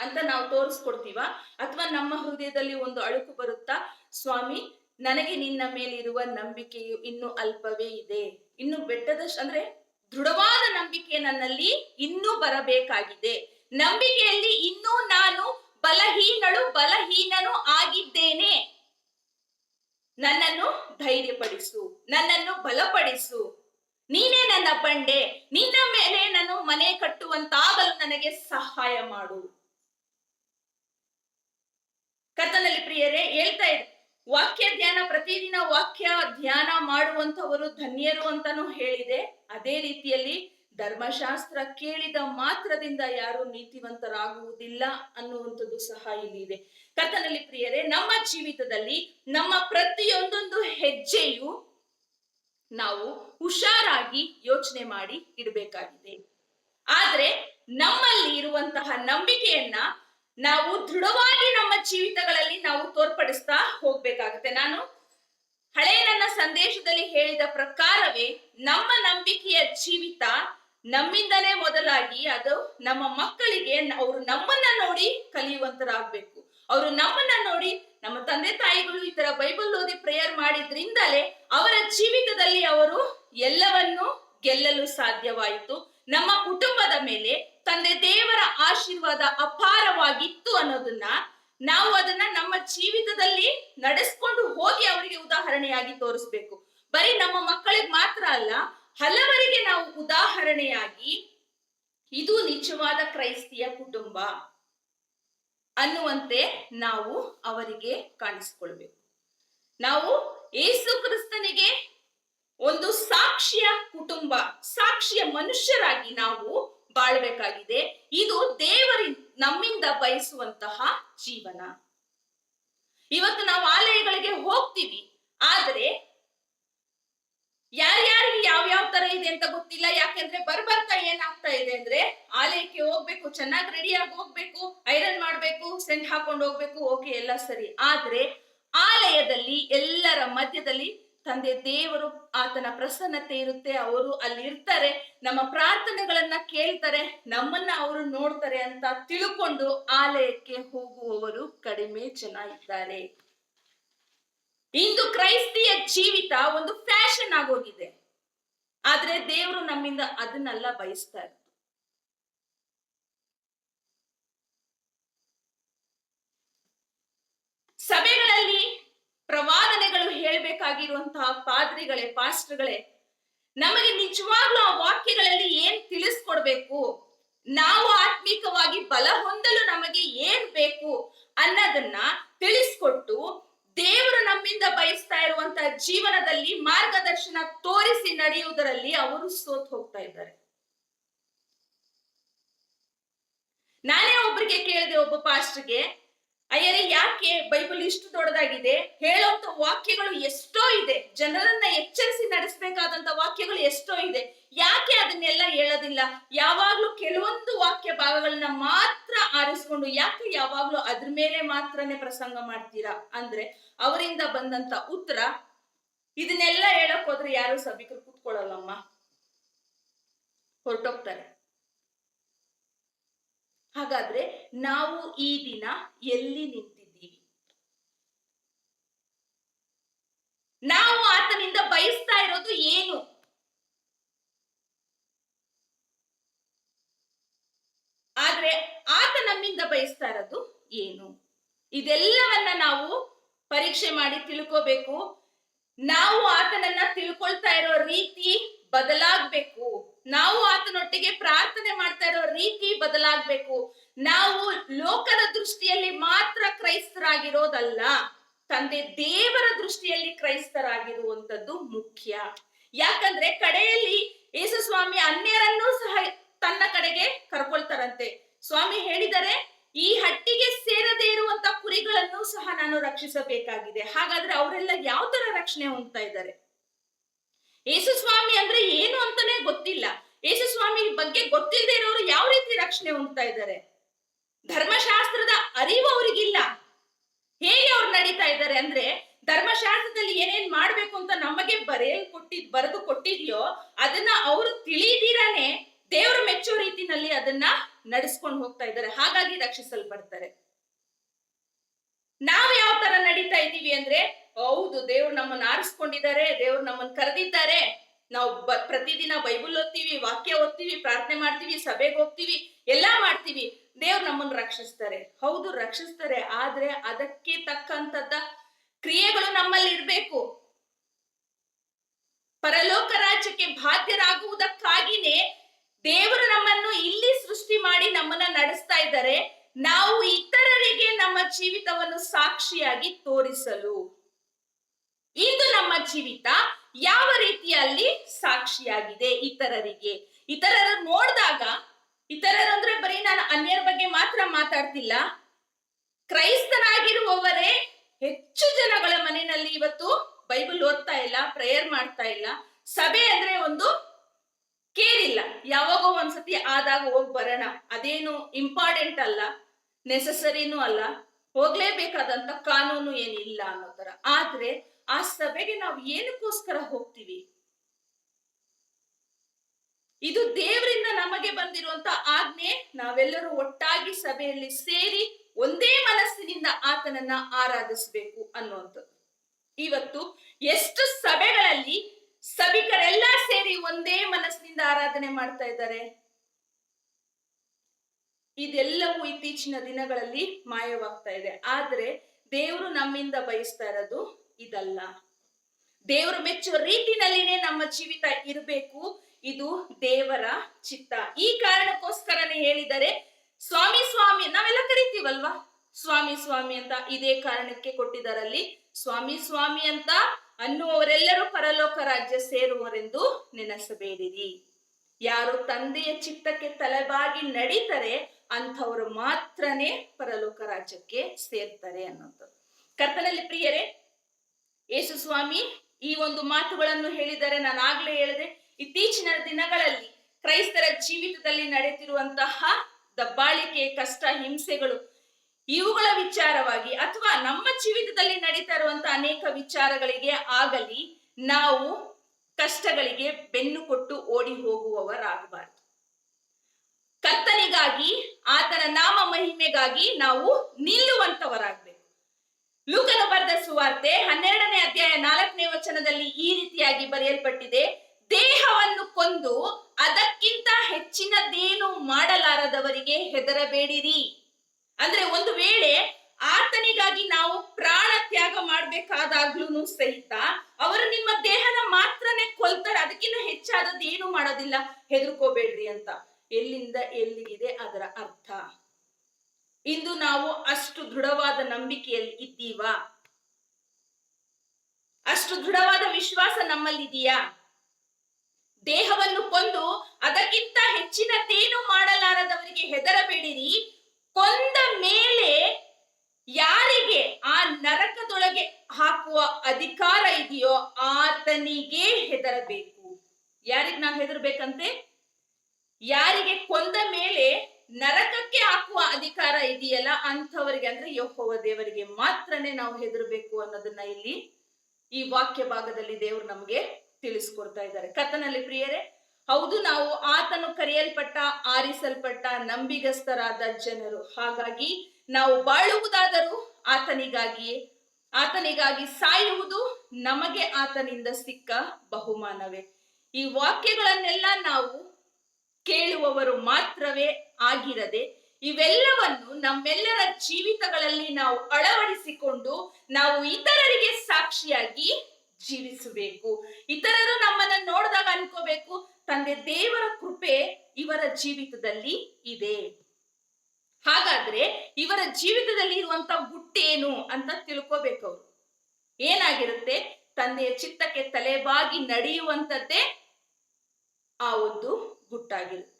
ಅಂತ ನಾವು ತೋರಿಸ್ಕೊಡ್ತೀವ? ಅಥವಾ ನಮ್ಮ ಹೃದಯದಲ್ಲಿ ಒಂದು ಅಳುಕು ಬರುತ್ತಾ? ಸ್ವಾಮಿ, ನನಗೆ ನಿನ್ನ ಮೇಲಿರುವ ನಂಬಿಕೆಯು ಇನ್ನು ಅಲ್ಪವೇ ಇದೆ. ಇನ್ನು ಬೆಟ್ಟದ ಅಂದ್ರೆ ದೃಢವಾದ ನಂಬಿಕೆ ನನ್ನಲ್ಲಿ ಇನ್ನೂ ಬರಬೇಕಾಗಿದೆ. ನಂಬಿಕೆಯಲ್ಲಿ ಇನ್ನೂ ನಾನು ಬಲಹೀನಳು, ಬಲಹೀನನು ಆಗಿದ್ದೇನೆ. ನನ್ನನ್ನು ಧೈರ್ಯಪಡಿಸು, ನನ್ನನ್ನು ಬಲಪಡಿಸು. ನೀನೇ ನನ್ನ ಬಂಡೆ, ನಿನ್ನ ಮೇಲೆ ನಾನು ಮನೆ ಕಟ್ಟುವಂತಾಗಲು ನನಗೆ ಸಹಾಯ ಮಾಡು. ಕರ್ತನಲ್ಲಿ ಪ್ರಿಯರೇ, ಹೇಳ್ತಾ ಇದೆ ವಾಕ್ಯ ಧ್ಯಾನ ಪ್ರತಿದಿನ ವಾಕ್ಯ ಧ್ಯಾನ ಮಾಡುವಂತವರು ಧನ್ಯರು ಅಂತಾನು ಹೇಳಿದೆ. ಅದೇ ರೀತಿಯಲ್ಲಿ ಧರ್ಮಶಾಸ್ತ್ರ ಕೇಳಿದ ಮಾತ್ರದಿಂದ ಯಾರು ನೀತಿವಂತರಾಗುವುದಿಲ್ಲ ಅನ್ನುವಂಥದ್ದು ಸಹ ಇಲ್ಲಿ ಇದೆ. ಕಥನಲ್ಲಿ ಪ್ರಿಯರೇ, ನಮ್ಮ ಜೀವಿತದಲ್ಲಿ ನಮ್ಮ ಪ್ರತಿಯೊಂದೊಂದು ಹೆಜ್ಜೆಯು ನಾವು ಹುಷಾರಾಗಿ ಯೋಚನೆ ಮಾಡಿ ಇಡಬೇಕಾಗಿದೆ. ಆದ್ರೆ ನಮ್ಮಲ್ಲಿ ಇರುವಂತಹ ನಂಬಿಕೆಯನ್ನ ನಾವು ದೃಢವಾಗಿ ನಮ್ಮ ಜೀವಿತಗಳಲ್ಲಿ ನಾವು ತೋರ್ಪಡಿಸ್ತಾ ಹೋಗ್ಬೇಕಾಗತ್ತೆ. ನಾನು ಹಳೆ ನನ್ನ ಸಂದೇಶದಲ್ಲಿ ಹೇಳಿದ ಪ್ರಕಾರವೇ ನಮ್ಮ ನಂಬಿಕೆಯ ಜೀವಿತ ನಮ್ಮಿಂದಲೇ ಮೊದಲಾಗಿ ಅದು ನಮ್ಮ ಮಕ್ಕಳಿಗೆ ಅವರು ನಮ್ಮನ್ನ ನೋಡಿ ಕಲಿಯುವಂತರಾಗ್ಬೇಕು. ಅವರು ನಮ್ಮನ್ನ ನೋಡಿ ನಮ್ಮ ತಂದೆ ತಾಯಿಗಳು ಈ ತರ ಬೈಬಲ್ ಓದಿ ಪ್ರೇಯರ್ ಮಾಡಿದ್ರಿಂದಲೇ ಅವರ ಜೀವಿತದಲ್ಲಿ ಅವರು ಎಲ್ಲವನ್ನೂ ಗೆಲ್ಲಲು ಸಾಧ್ಯವಾಯಿತು. ನಮ್ಮ ಕುಟುಂಬದ ಮೇಲೆ ತಂದೆ ದೇವರ ಆಶೀರ್ವಾದ ಅಪಾರವಾಗಿತ್ತು ಅನ್ನೋದನ್ನ ನಾವು ಅದನ್ನ ನಮ್ಮ ಜೀವಿತದಲ್ಲಿ ನಡೆಸ್ಕೊಂಡು ಹೋಗಿ ಅವರಿಗೆ ಉದಾಹರಣೆಯಾಗಿ ತೋರಿಸ್ಬೇಕು. ಬರೀ ನಮ್ಮ ಮಕ್ಕಳಿಗೆ ಮಾತ್ರ ಅಲ್ಲ, ಹಲವರಿಗೆ ನಾವು ಉದಾಹರಣೆಯಾಗಿ ಇದು ನಿಜವಾದ ಕ್ರೈಸ್ತಿಯ ಕುಟುಂಬ ಅನ್ನುವಂತೆ ನಾವು ಅವರಿಗೆ ಕಾಣಿಸ್ಕೊಳ್ಬೇಕು. ನಾವು ಏಸು ಕ್ರಿಸ್ತನಿಗೆ ಒಂದು ಸಾಕ್ಷಿಯ ಕುಟುಂಬ, ಸಾಕ್ಷಿಯ ಮನುಷ್ಯರಾಗಿ ನಾವು ಬಾಳ್ಬೇಕಾಗಿದೆ. ಇದು ದೇವರಿ ನಮ್ಮಿಂದ ಬಯಸುವಂತಹ ಜೀವನ. ಇವತ್ತು ನಾವು ಆಲಯಗಳಿಗೆ ಹೋಗ್ತೀವಿ. ಆದ್ರೆ ಯಾರ್ಯಾರಿಗೆ ಯಾವ ಯಾವ ತರ ಇದೆ ಅಂತ ಗೊತ್ತಿಲ್ಲ. ಯಾಕೆಂದ್ರೆ ಬರ್ಬರ್ತಾ ಏನಾಗ್ತಾ ಇದೆ ಅಂದ್ರೆ ಆಲಯಕ್ಕೆ ಹೋಗ್ಬೇಕು, ಚೆನ್ನಾಗಿ ರೆಡಿಯಾಗಿ ಹೋಗ್ಬೇಕು ಐರನ್ ಮಾಡ್ಬೇಕು ಸೆಂಟ್ ಹಾಕೊಂಡು ಹೋಗ್ಬೇಕು ಓಕೆ ಎಲ್ಲ ಸರಿ. ಆದ್ರೆ ಆಲಯದಲ್ಲಿ ಎಲ್ಲರ ಮಧ್ಯದಲ್ಲಿ ತಂದೆ ದೇವರು ಆತನ ಪ್ರಸನ್ನತೆ ಇರುತ್ತೆ, ಅವರು ಅಲ್ಲಿ ಇರ್ತಾರೆ, ನಮ್ಮ ಪ್ರಾರ್ಥನೆಗಳನ್ನ ಕೇಳ್ತಾರೆ, ನಮ್ಮನ್ನ ಅವರು ನೋಡ್ತಾರೆ ಅಂತ ತಿಳ್ಕೊಂಡು ಆಲಯಕ್ಕೆ ಹೋಗುವವರು ಕಡಿಮೆ ಜನ ಇದ್ದಾರೆ. ಇಂದು ಕ್ರೈಸ್ತಿಯ ಜೀವಿತ ಒಂದು ಫ್ಯಾಷನ್ ಆಗೋಗಿದೆ. ಆದ್ರೆ ದೇವರು ನಮ್ಮಿಂದ ಅದನ್ನೆಲ್ಲ ಬಯಸ್ತಾರೆ ಸಭೆಗಳಲ್ಲಿ ಪ್ರವಾದನೆಗಳು ಹೇಳಬೇಕಾಗಿರುವಂತಹ ಪಾದ್ರಿಗಳೇ, ಪಾಸ್ಟ್ರ್ಗಳೇ, ನಮಗೆ ನಿಜವಾಗ್ಲೂ ಆ ವಾಕ್ಯಗಳಲ್ಲಿ ಏನ್ ತಿಳಿಸ್ಕೊಡ್ಬೇಕು? ನಾವು ಆತ್ಮಿಕವಾಗಿ ಬಲ ಹೊಂದಲು ನಮಗೆ ಏನ್ ಬೇಕು ಅನ್ನೋದನ್ನ ತಿಳಿಸ್ಕೊಟ್ಟು ದೇವರು ನಮ್ಮಿಂದ ಬಯಸ್ತಾ ಇರುವಂತಹ ಜೀವನದಲ್ಲಿ ಮಾರ್ಗದರ್ಶನ ತೋರಿಸಿ ನಡೆಯುವುದರಲ್ಲಿ ಅವರು ಸೋತ್ ಹೋಗ್ತಾ ಇದ್ದಾರೆ. ನಾನೇ ಒಬ್ರಿಗೆ ಕೇಳಿದೆ ಒಬ್ಬ ಪಾಸ್ಟ್ಗೆ ಅಯ್ಯರೇ, ಯಾಕೆ ಬೈಬಲ್ ಇಷ್ಟು ದೊಡ್ಡದಾಗಿದೆ? ಹೇಳುವಂತ ವಾಕ್ಯಗಳು ಎಷ್ಟೋ ಇದೆ. ಜನರನ್ನ ಎಚ್ಚರಿಸಿ ನಡೆಸಬೇಕಾದಂತ ವಾಕ್ಯಗಳು ಎಷ್ಟೋ ಇದೆ. ಯಾಕೆ ಅದನ್ನೆಲ್ಲ ಹೇಳೋದಿಲ್ಲ? ಯಾವಾಗ್ಲೂ ಕೆಲವೊಂದು ವಾಕ್ಯ ಭಾಗಗಳನ್ನ ಮಾತ್ರ ಆರಿಸ್ಕೊಂಡು ಯಾಕೆ ಯಾವಾಗ್ಲೂ ಅದ್ರ ಮೇಲೆ ಮಾತ್ರನೇ ಪ್ರಸಂಗ ಮಾಡ್ತೀರಾ? ಅಂದ್ರೆ ಅವರಿಂದ ಬಂದಂತ ಉತ್ತರ, ಇದನ್ನೆಲ್ಲ ಹೇಳಕ್ ಹೋದ್ರೆ ಯಾರು ಸಭಿಕರು ಕೂತ್ಕೊಳ್ಳಲ್ಲಮ್ಮ. ಹೊರಟೋಗ್ತಾರೆ. ಹಾಗಾದ್ರೆ ನಾವು ಈ ದಿನ ಎಲ್ಲಿ ನಿಂತಿದ್ದೀವಿ? ನಾವು ಆತನಿಂದ ಬಯಸ್ತಾ ಇರೋದು ಏನು? ಆದ್ರೆ ಆತ ನಮ್ಮಿಂದ ಬಯಸ್ತಾ ಇರೋದು ಏನು? ಇದೆಲ್ಲವನ್ನ ನಾವು ಪರೀಕ್ಷೆ ಮಾಡಿ ತಿಳ್ಕೋಬೇಕು. ನಾವು ಆತನನ್ನ ತಿಳ್ಕೊಳ್ತಾ ಇರೋ ರೀತಿ ಬದಲಾಗ್ಬೇಕು. ನಾವು ಆತನೊಟ್ಟಿಗೆ ಪ್ರಾರ್ಥನೆ ಮಾಡ್ತಾ ಇರೋ ರೀತಿ ಬದಲಾಗ್ಬೇಕು. ನಾವು ಲೋಕದ ದೃಷ್ಟಿಯಲ್ಲಿ ಮಾತ್ರ ಕ್ರೈಸ್ತರಾಗಿರೋದಲ್ಲ, ತಂದೆ ದೇವರ ದೃಷ್ಟಿಯಲ್ಲಿ ಕ್ರೈಸ್ತರಾಗಿರುವಂತದ್ದು ಮುಖ್ಯ. ಯಾಕಂದ್ರೆ ಕಡೆಯಲ್ಲಿ ಯೇಸು ಸ್ವಾಮಿ ಅನ್ಯರನ್ನೂ ಸಹ ತನ್ನ ಕಡೆಗೆ ಕರ್ಕೊಳ್ತಾರಂತೆ. ಸ್ವಾಮಿ ಹೇಳಿದರೆ, ಈ ಹಟ್ಟಿಗೆ ಸೇರದೇ ಇರುವಂತ ಕುರಿಗಳನ್ನು ಸಹ ನಾನು ರಕ್ಷಿಸಬೇಕಾಗಿದೆ. ಹಾಗಾದ್ರೆ ಅವರೆಲ್ಲ ಯಾವ ತರ ರಕ್ಷಣೆ ಹೊಂದ್ತಾ ಇದ್ದಾರೆ? ಯೇಸು ಸ್ವಾಮಿ ಅಂದ್ರೆ ಏನು ಅಂತಾನೆ ಗೊತ್ತಿಲ್ಲ. ಯೇಸು ಸ್ವಾಮಿ ಬಗ್ಗೆ ಗೊತ್ತಿಲ್ಲದೆ ಇರೋರು ಯಾವ ರೀತಿ ರಕ್ಷಣೆ ಹೊಂದ್ತಾ ಇದ್ದಾರೆ? ಧರ್ಮಶಾಸ್ತ್ರದ ಅರಿವು ಅವ್ರಿಗಿಲ್ಲ. ಹೇಗೆ ಅವ್ರು ನಡೀತಾ ಇದ್ದಾರೆ ಅಂದ್ರೆ ಧರ್ಮಶಾಸ್ತ್ರದಲ್ಲಿ ಏನೇನ್ ಮಾಡ್ಬೇಕು ಅಂತ ನಮಗೆ ಬರೆಯಲ್ ಕೊಟ್ಟಿದ್ ಬರೆದು ಕೊಟ್ಟಿದ್ಯೋ ಅದನ್ನ ಅವರು ತಿಳಿದಿರಾನೆ ದೇವರು ಮೆಚ್ಚೋ ರೀತಿನಲ್ಲಿ ಅದನ್ನ ನಡೆಸ್ಕೊಂಡು ಹೋಗ್ತಾ ಇದ್ದಾರೆ. ಹಾಗಾಗಿ ರಕ್ಷಿಸಲ್ಪಡ್ತಾರೆ. ನಾವು ಯಾವ ತರ ನಡೀತಾ ಇದ್ದೀವಿ ಅಂದ್ರೆ ಹೌದು, ದೇವ್ರು ನಮ್ಮನ್ನ ಆರಿಸ್ಕೊಂಡಿದ್ದಾರೆ, ದೇವ್ರು ನಮ್ಮನ್ನ ಕರೆದಿದ್ದಾರೆ. ನಾವು ಬ, ಪ್ರತಿದಿನ ಬೈಬಲ್ ಓದ್ತೀವಿ, ವಾಕ್ಯ ಓದ್ತೀವಿ, ಪ್ರಾರ್ಥನೆ ಮಾಡ್ತೀವಿ, ಸಭೆಗೆ ಹೋಗ್ತೀವಿ, ಎಲ್ಲಾ ಮಾಡ್ತೀವಿ. ದೇವ್ರು ನಮ್ಮನ್ನ ರಕ್ಷಿಸ್ತಾರೆ. ಹೌದು, ರಕ್ಷಿಸ್ತಾರೆ, ಆದ್ರೆ ಅದಕ್ಕೆ ತಕ್ಕಂತದ್ದ ಕ್ರಿಯೆಗಳು ನಮ್ಮಲ್ಲಿ ಇರ್ಬೇಕು. ಪರಲೋಕ ರಾಜ್ಯಕ್ಕೆ ಬಾಧ್ಯರಾಗುವುದಕ್ಕಾಗಿನೇ ದೇವರು ನಮ್ಮನ್ನು ಇಲ್ಲಿ ಸೃಷ್ಟಿ ಮಾಡಿ ನಮ್ಮನ್ನ ನಡೆಸ್ತಾ ಇದ್ದಾರೆ. ನಾವು ಇತರರಿಗೆ ನಮ್ಮ ಜೀವಿತವನ್ನು ಸಾಕ್ಷಿಯಾಗಿ ತೋರಿಸಲು. ಇಂದು ನಮ್ಮ ಜೀವಿತ ಯಾವ ರೀತಿಯಲ್ಲಿ ಸಾಕ್ಷಿಯಾಗಿದೆ ಇತರರಿಗೆ? ಇತರರು ನೋಡಿದಾಗ ಇತರರಂದ್ರೆ ಬರೀ ನಾನು ಅನ್ಯರ ಬಗ್ಗೆ ಮಾತ್ರ ಮಾತಾಡ್ತಿಲ್ಲ. ಕ್ರೈಸ್ತನಾಗಿರುವವರೇ ಹೆಚ್ಚು ಜನಗಳ ಮನೆಯಲ್ಲಿ ಇವತ್ತು ಬೈಬಲ್ ಓದ್ತಾ ಇಲ್ಲ, ಪ್ರೇಯರ್ ಮಾಡ್ತಾ ಇಲ್ಲ. ಸಭೆ ಅಂದ್ರೆ ಒಂದು ಕೇರಿಲ್ಲ. ಯಾವಾಗೋ ಒಂದ್ಸತಿ ಆದಾಗ ಹೋಗ್ ಬರೋಣ. ಅದೇನು ಇಂಪಾರ್ಟೆಂಟ್ ಅಲ್ಲ ನೆಸಸರಿನೂ ಅಲ್ಲ. ಹೋಗ್ಲೇಬೇಕಾದಂತ ಕಾನೂನು ಏನಿಲ್ಲ ಅನ್ನೋ ತರ ಆದ್ರೆ ಆ ಸಭೆಗೆ ನಾವು ಏನಕ್ಕೋಸ್ಕರ ಹೋಗ್ತೀವಿ? ಇದು ದೇವರಿಂದ ನಮಗೆ ಬಂದಿರುವಂತ ಆಜ್ಞೆ. ನಾವೆಲ್ಲರೂ ಒಟ್ಟಾಗಿ ಸಭೆಯಲ್ಲಿ ಸೇರಿ ಒಂದೇ ಮನಸ್ಸಿನಿಂದ ಆತನನ್ನ ಆರಾಧಿಸಬೇಕು ಅನ್ನುವಂಥದ್ದು. ಇವತ್ತು ಎಷ್ಟು ಸಭೆಗಳಲ್ಲಿ ಸಭಿಕರೆಲ್ಲ ಸೇರಿ ಒಂದೇ ಮನಸ್ಸಿನಿಂದ ಆರಾಧನೆ ಮಾಡ್ತಾ ಇದ್ದಾರೆ? ಇದೆಲ್ಲವೂ ಇತ್ತೀಚಿನ ದಿನಗಳಲ್ಲಿ ಮಾಯವಾಗ್ತಾ ಇದೆ. ಆದ್ರೆ ದೇವರು ನಮ್ಮಿಂದ ಬಯಸ್ತಾ ಇರೋದು ಇದಲ್ಲ. ದೇವರು ಮೆಚ್ಚುವ ರೀತಿನಲ್ಲಿನೇ ನಮ್ಮ ಜೀವಿತ ಇರಬೇಕು. ಇದು ದೇವರ ಚಿತ್ತ. ಈ ಕಾರಣಕ್ಕೋಸ್ಕರನೇ ಹೇಳಿದರೆ, ಸ್ವಾಮಿ ಸ್ವಾಮಿ, ನಾವೆಲ್ಲ ಕರಿತೀವಲ್ವಾ? ಸ್ವಾಮಿ ಸ್ವಾಮಿ ಅಂತ ಇದೇ ಕಾರಣಕ್ಕೆ ಕೊಟ್ಟಿದ್ದಾರಲ್ಲಿ ಸ್ವಾಮಿ ಸ್ವಾಮಿ ಅಂತ ಅನ್ನುವರೆಲ್ಲರೂ ಪರಲೋಕ ರಾಜ್ಯ ಸೇರುವರೆಂದು ನೆನೆಸಬೇಡಿರಿ. ಯಾರು ತಂದೆಯ ಚಿತ್ತಕ್ಕೆ ತಲೆಬಾಗಿ ನಡೀತಾರೆ, ಅಂಥವ್ರು ಮಾತ್ರನೇ ಪರಲೋಕ ರಾಜ್ಯಕ್ಕೆ ಸೇರ್ತಾರೆ ಅನ್ನೋದು. ಕರ್ತನಲ್ಲಿ ಪ್ರಿಯರೇ ಯೇಸು ಸ್ವಾಮಿ ಈ ಒಂದು ಮಾತುಗಳನ್ನು ಹೇಳಿದರೆ ನಾನು ಆಗ್ಲೇ ಹೇಳಿದೆ, ಇತ್ತೀಚಿನ ದಿನಗಳಲ್ಲಿ ಕ್ರೈಸ್ತರ ಜೀವಿತದಲ್ಲಿ ನಡೆತಿರುವಂತಹ ದಬ್ಬಾಳಿಕೆ, ಕಷ್ಟ, ಹಿಂಸೆಗಳು, ಇವುಗಳ ವಿಚಾರವಾಗಿ ಅಥವಾ ನಮ್ಮ ಜೀವಿತದಲ್ಲಿ ನಡೀತಾ ಇರುವಂತಹ ಅನೇಕ ವಿಚಾರಗಳಿಗೆ ಆಗಲಿ ನಾವು ಕಷ್ಟಗಳಿಗೆ ಬೆನ್ನು ಕೊಟ್ಟು ಓಡಿ ಹೋಗುವವರಾಗಬಾರದು. ಕರ್ತನಿಗಾಗಿ, ಆತನ ನಾಮ ಮಹಿಮೆಗಾಗಿ ನಾವು ನಿಲ್ಲುವಂತವರಾಗಬೇಕು ಲೂಕನು ಬರೆದ ಸುವಾರ್ತೆ ಹನ್ನೆರಡನೇ ಅಧ್ಯಾಯ ನಾಲ್ಕನೇ ವಚನದಲ್ಲಿ ಈ ರೀತಿಯಾಗಿ ಬರೆಯಲ್ಪಟ್ಟಿದೆ. ದೇಹವನ್ನು ಕೊಂದು ಅದಕ್ಕಿಂತ ಹೆಚ್ಚಿನದೇನು ಮಾಡಲಾರದವರಿಗೆ ಹೆದರಬೇಡಿರಿ. ಅಂದ್ರೆ ಒಂದು ವೇಳೆ ಆತನಿಗಾಗಿ ನಾವು ಪ್ರಾಣ ತ್ಯಾಗ ಮಾಡ್ಬೇಕಾದಾಗ್ಲೂ ಸಹಿತ ಅವರು ನಿಮ್ಮ ದೇಹನ ಮಾತ್ರನೇ ಕೊಲ್ತಾರೆ, ಅದಕ್ಕಿಂತ ಹೆಚ್ಚಾದದ್ದು ಏನು ಮಾಡೋದಿಲ್ಲ, ಹೆದರ್ಕೋಬೇಡ್ರಿ ಅಂತ. ಎಲ್ಲಿಂದ ಎಲ್ಲಿಗಿದೆ ಅದರ ಅರ್ಥ? ಇಂದು ನಾವು ಅಷ್ಟು ದೃಢವಾದ ನಂಬಿಕೆಯಲ್ಲಿ ಇದ್ದೀವಾ? ಅಷ್ಟು ದೃಢವಾದ ವಿಶ್ವಾಸ ನಮ್ಮಲ್ಲಿದೆಯಾ? ದೇಹವನ್ನು ಕೊಂದು ಅದಕ್ಕಿಂತ ಹೆಚ್ಚಿನ ತೇನು ಮಾಡಲಾರದವರಿಗೆ ಹೆದರಬೇಡಿರಿ. ಕೊಂದ ಮೇಲೆ ಯಾರಿಗೆ ಆ ನರಕದೊಳಗೆ ಹಾಕುವ ಅಧಿಕಾರ ಇದೆಯೋ ಆತನಿಗೆ ಹೆದರಬೇಕು. ಯಾರಿಗೆ ನಾವು ಹೆದರ್ಬೇಕಂತೆ? ಯಾರಿಗೆ ಕೊಂದ ಮೇಲೆ ನರಕಕ್ಕೆ ಹಾಕುವ ಅಧಿಕಾರ ಇದೆಯಲ್ಲ ಅಂಥವರಿಗೆ ಅಂದ್ರೆ ಯಹೋವ ದೇವರಿಗೆ ಮಾತ್ರನೇ ನಾವು ಹೆದರ್ಬೇಕು ಅನ್ನೋದನ್ನ ಇಲ್ಲಿ ಈ ವಾಕ್ಯ ಭಾಗದಲ್ಲಿ ದೇವರು ನಮಗೆ ತಿಳಿಸ್ಕೊಡ್ತಾ ಇದ್ದಾರೆ. ಕಥನಲ್ಲಿ ಪ್ರಿಯರೇ, ಹೌದು ನಾವು ಆತನು ಕರೆಯಲ್ಪಟ್ಟ, ಆರಿಸಲ್ಪಟ್ಟ ನಂಬಿಗಸ್ತರಾದ ಜನರು. ಹಾಗಾಗಿ ನಾವು ಬಾಳುವುದಾದರೂ ಆತನಿಗಾಗಿಯೇ, ಆತನಿಗಾಗಿ ಸಾಯುವುದು ನಮಗೆ ಆತನಿಂದ ಸಿಕ್ಕ ಬಹುಮಾನವೇ. ಈ ವಾಕ್ಯಗಳನ್ನೆಲ್ಲ ನಾವು ಕೇಳುವವರು ಮಾತ್ರವೇ ಆಗಿರದೆ ಇವೆಲ್ಲವನ್ನು ನಮ್ಮೆಲ್ಲರ ಜೀವಿತಗಳಲ್ಲಿ ನಾವು ಅಳವಡಿಸಿಕೊಂಡು ನಾವು ಇತರರಿಗೆ ಸಾಕ್ಷಿಯಾಗಿ ಜೀವಿಸಬೇಕು. ಇತರರು ನಮ್ಮನ್ನ ನೋಡಿದಾಗ ಅನ್ಕೋಬೇಕು, ತಂದೆ ದೇವರ ಕೃಪೆ ಇವರ ಜೀವಿತದಲ್ಲಿ ಇದೆ. ಹಾಗಾದ್ರೆ ಇವರ ಜೀವಿತದಲ್ಲಿ ಇರುವಂತ ಗುಟ್ಟೇನು ಅಂತ ತಿಳ್ಕೋಬೇಕು ಅವರು. ಏನಾಗಿರುತ್ತೆ? ತಂದೆಯ ಚಿತ್ತಕ್ಕೆ ತಲೆಬಾಗಿ ನಡೆಯುವಂಥದ್ದೇ ಆ ಒಂದು ಗುಟ್ಟಾಗಿರುತ್ತೆ.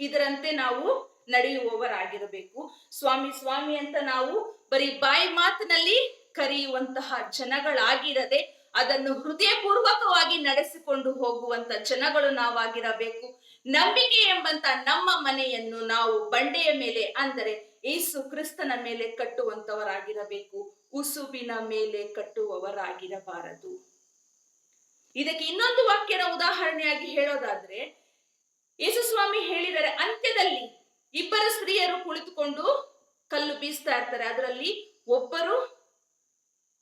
ಇದರಂತೆ ನಾವು ನಡೆಯುವವರಾಗಿರಬೇಕು. ಸ್ವಾಮಿ ಸ್ವಾಮಿ ಅಂತ ನಾವು ಬರೀ ಬಾಯಿ ಮಾತಿನಲ್ಲಿ ಕರೆಯುವಂತಹ ಜನಗಳಾಗಿರದೆ ಅದನ್ನು ಹೃದಯಪೂರ್ವಕವಾಗಿ ನಡೆಸಿಕೊಂಡು ಹೋಗುವಂತ ಜನಗಳು ನಾವಾಗಿರಬೇಕು. ನಂಬಿಕೆ ಎಂಬಂತ ನಮ್ಮ ಮನೆಯನ್ನು ನಾವು ಬಂಡೆಯ ಮೇಲೆ ಅಂದರೆ ಏಸು ಕ್ರಿಸ್ತನ ಮೇಲೆ ಕಟ್ಟುವಂತವರಾಗಿರಬೇಕು. ಉಸುಬಿನ ಮೇಲೆ ಕಟ್ಟುವವರಾಗಿರಬಾರದು. ಇದಕ್ಕೆ ಇನ್ನೊಂದು ವಾಕ್ಯನ ಉದಾಹರಣೆಯಾಗಿ ಹೇಳೋದಾದ್ರೆ ಯೇಸುಸ್ವಾಮಿ ಹೇಳಿದರೆ ಅಂತ್ಯದಲ್ಲಿ ಇಬ್ಬರು ಸ್ತ್ರೀಯರು ಕುಳಿತುಕೊಂಡು ಕಲ್ಲು ಬೀಸ್ತಾ ಇರ್ತಾರೆ. ಅದರಲ್ಲಿ ಒಬ್ಬರು